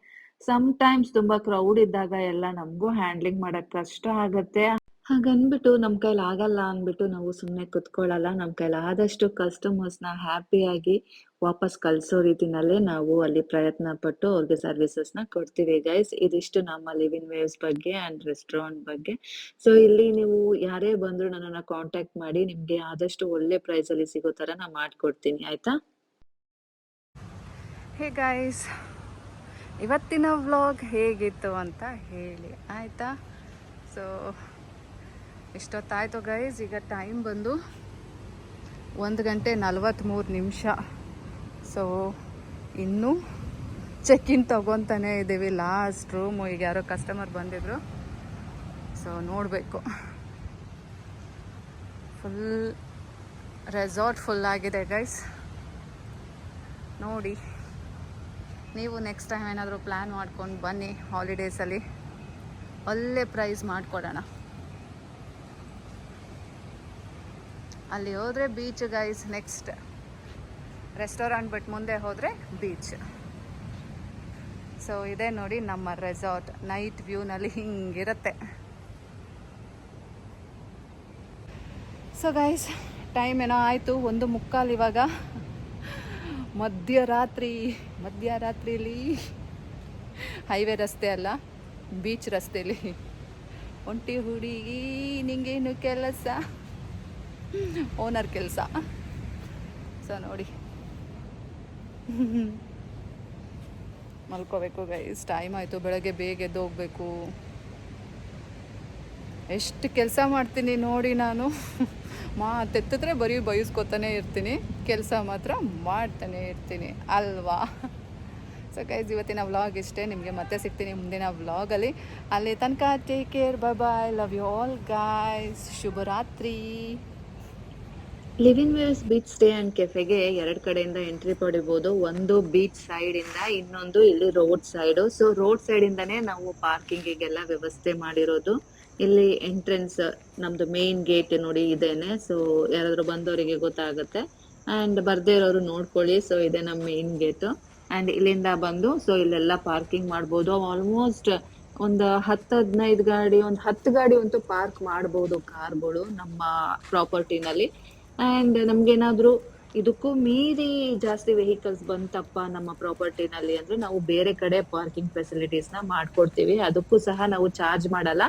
ಸಮ್ ಟೈಮ್ಸ್ ತುಂಬಾ ಕ್ರೌಡ್ ಇದ್ದಾಗ ಎಲ್ಲ ನಮಗೂ ಹ್ಯಾಂಡ್ಲಿಂಗ್ ಮಾಡಕ್ ಕಷ್ಟ ಆಗತ್ತೆ. ಹಾಗನ್ಬಿಟ್ಟು ನಮ್ ಕೈಲಿ ಆಗಲ್ಲ ಅಂದ್ಬಿಟ್ಟು ನಾವು ಸುಮ್ಮನೆ ಕುತ್ಕೊಳ್ಳಲ್ಲ ನಮ್ ಕೈಲಿ ಆದಷ್ಟು ಕಸ್ಟಮರ್ಸ್ನ ಹ್ಯಾಪಿಯಾಗಿ ವಾಪಸ್ ಕಲ್ಸೋ ರೀತಿನಲ್ಲೇ ನಾವು ಅಲ್ಲಿ ಪ್ರಯತ್ನ ಪಟ್ಟು ಅವ್ರಿಗೆ ಸರ್ವಿಸಸ್ನ ಕೊಡ್ತೀವಿ ಗೈಸ್ ಇದಿಷ್ಟು ನಮ್ಮ ಲಿವಿಂಗ್ ವೇವ್ಸ್ ಬಗ್ಗೆ ಅಂಡ್ ರೆಸ್ಟೋರೆಂಟ್ ಬಗ್ಗೆ. ಸೊ ಇಲ್ಲಿ ನೀವು ಯಾರೇ ಬಂದ್ರು ನನ್ನನ್ನ ಕಾಂಟ್ಯಾಕ್ಟ್ ಮಾಡಿ ನಿಮ್ಗೆ ಆದಷ್ಟು ಒಳ್ಳೆ ಪ್ರೈಸ್ ಅಲ್ಲಿ ಸಿಗೋ ತರ ನಾ ಮಾಡ್ಕೊಡ್ತೀನಿ, ಆಯ್ತಾ? ಹೇ ಗೈಸ್ ಇವತ್ತಿನ ವ್ಲಾಗ್ ಹೇಗಿತ್ತು ಅಂತ ಹೇಳಿ, ಆಯ್ತಾ? ಸೊ ಇಷ್ಟೊತ್ತಾಯಿತು ಗೈಸ್ ಈಗ ಟೈಮ್ ಬಂದು ಒಂದು ಗಂಟೆ ನಲ್ವತ್ತ್ಮೂರು ನಿಮಿಷ. ಸೊ ಇನ್ನೂ ಚೆಕ್ ಇನ್ ತೊಗೊತಾನೆ ಇದ್ದೀವಿ ಲಾಸ್ಟ್ ರೂಮು ಈಗ ಯಾರೋ ಕಸ್ಟಮರ್ ಬಂದಿದ್ರು. ಸೊ ನೋಡಬೇಕು. ಫುಲ್ ರೆಸಾರ್ಟ್ ಫುಲ್ ಆಗಿದೆ ಗೈಸ್ ನೋಡಿ, ನೀವು ನೆಕ್ಸ್ಟ್ ಟೈಮ್ ಏನಾದರೂ ಪ್ಲ್ಯಾನ್ ಮಾಡ್ಕೊಂಡು ಬನ್ನಿ ಹಾಲಿಡೇಸಲ್ಲಿ ಒಳ್ಳೆ ಪ್ರೈಸ್ ಮಾಡಿಕೊಡೋಣ. ಅಲ್ಲಿ ಹೋದರೆ ಬೀಚ್ ಗೈಸ್ ನೆಕ್ಸ್ಟ್ ರೆಸ್ಟೋರೆಂಟ್ ಬಿಟ್ಟು ಮುಂದೆ ಹೋದರೆ ಬೀಚ್ ಸೊ ಇದೇ ನೋಡಿ ನಮ್ಮ ರೆಸಾರ್ಟ್ ನೈಟ್ ವ್ಯೂನಲ್ಲಿ ಹಿಂಗಿರುತ್ತೆ. ಸೊ ಗೈಸ್ ಟೈಮ್ ಏನೋ ಆಯಿತು. ಒಂದು ಮುಕ್ಕಾಲು ಇವಾಗ. ಮಧ್ಯರಾತ್ರಿ. ಮಧ್ಯರಾತ್ರಿಲಿ ಹೈವೇ ರಸ್ತೆ ಅಲ್ಲ ಬೀಚ್ ರಸ್ತೆಯಲ್ಲಿ ಒಂಟಿ ಹುಡುಗಿ ನಿಂಗೇನು ಕೆಲಸ? ಓನರ್ ಕೆಲಸ. ಸೊ ನೋಡಿ. ಮಲ್ಕೋಬೇಕು ಗೈಸ್ ಟೈಮ್ ಆಯಿತು. ಬೆಳಗ್ಗೆ ಬೇಗ ಎದ್ದು ಹೋಗ್ಬೇಕು. ಎಷ್ಟು ಕೆಲಸ ಮಾಡ್ತೀನಿ ನೋಡಿ ನಾನು. ಮಾತೆತ್ತಿದ್ರೆ ಬರೀ ಬಯಸ್ಕೊತಾನೆ ಇರ್ತೀನಿ. ಕೆಲಸ ಮಾತ್ರ ಮಾಡ್ತಾನೆ ಇರ್ತೀನಿ. ಅಲ್ವಾ? ಸೊ ಗೈಸ್ ಇವತ್ತಿನ ವ್ಲಾಗ್ ಇಷ್ಟೇ. ನಿಮಗೆ ಮತ್ತೆ ಸಿಗ್ತೀನಿ ಮುಂದಿನ ವ್ಲಾಗಲ್ಲಿ ಅಲ್ಲಿ. ತನಕ take care bye bye love you all guys ಶುಭರಾತ್ರಿ. Living waves beach stay and ಕೆಫೆಗೆ ಎರಡ್ ಕಡೆಯಿಂದ ಎಂಟ್ರಿ ಪಡಿಬಹುದು ಒಂದು ಬೀಚ್ ಸೈಡ್ ಇಂದ ಇನ್ನೊಂದು ಇಲ್ಲಿ road side so road side ಇಂದನೇ ನಾವು ಪಾರ್ಕಿಂಗಿಗೆಲ್ಲ ವ್ಯವಸ್ಥೆ ಮಾಡಿರೋದು. ಇಲ್ಲಿ ಎಂಟ್ರೆನ್ಸ್ ನಮ್ದು ಮೇನ್ ಗೇಟ್ ನೋಡಿ ಇದೇನೆ. ಸೊ ಯಾರಾದ್ರೂ ಬಂದವರಿಗೆ ಗೊತ್ತಾಗುತ್ತೆ. ಅಂಡ್ ಬರ್ದೇ ಇರೋರು ನೋಡ್ಕೊಳ್ಳಿ. ಸೊ ಇದೆ ನಮ್ಮ ಮೇನ್ ಗೇಟ್ ಅಂಡ್ ಇಲ್ಲಿಂದ ಬಂದು ಸೊ ಇಲ್ಲೆಲ್ಲ ಪಾರ್ಕಿಂಗ್ ಮಾಡ್ಬೋದು. ಆಲ್ಮೋಸ್ಟ್ ಒಂದು ಹತ್ತು ಹದಿನೈದು ಗಾಡಿ, ಒಂದು ಹತ್ತು ಗಾಡಿ ಅಂತೂ ಪಾರ್ಕ್ ಮಾಡ್ಬೋದು ಕಾರ್ಗಳು ನಮ್ಮ ಪ್ರಾಪರ್ಟಿನಲ್ಲಿ ಅಂಡ್ ನಮಗೇನಾದರೂ ಇದಕ್ಕೂ ಮೀರಿ ಜಾಸ್ತಿ ವೆಹಿಕಲ್ಸ್ ಬಂತಪ್ಪ ನಮ್ಮ ಪ್ರಾಪರ್ಟಿನಲ್ಲಿ ಅಂದ್ರೆ ನಾವು ಬೇರೆ ಕಡೆ ಪಾರ್ಕಿಂಗ್ ಫೆಸಿಲಿಟೀಸ್ನ ಮಾಡ್ಕೊಡ್ತೀವಿ. ಅದಕ್ಕೂ ಸಹ ನಾವು ಚಾರ್ಜ್ ಮಾಡಲ್ಲ.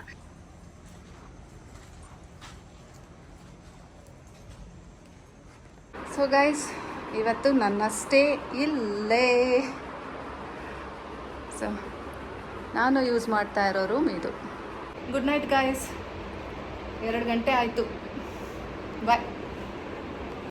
ಸೊ ಗೈಸ್ ಇವತ್ತು ನನ್ನ ಸ್ಟೇ ಇಲ್ಲೇ. ಸೊ ನಾನು ಯೂಸ್ ಮಾಡ್ತಾ ಇರೋ ರೂಮ್ ಇದು. ಗುಡ್ ನೈಟ್ ಗಾಯ್ಸ್ ಎರಡು ಗಂಟೆ ಆಯಿತು. ಬಾಯ್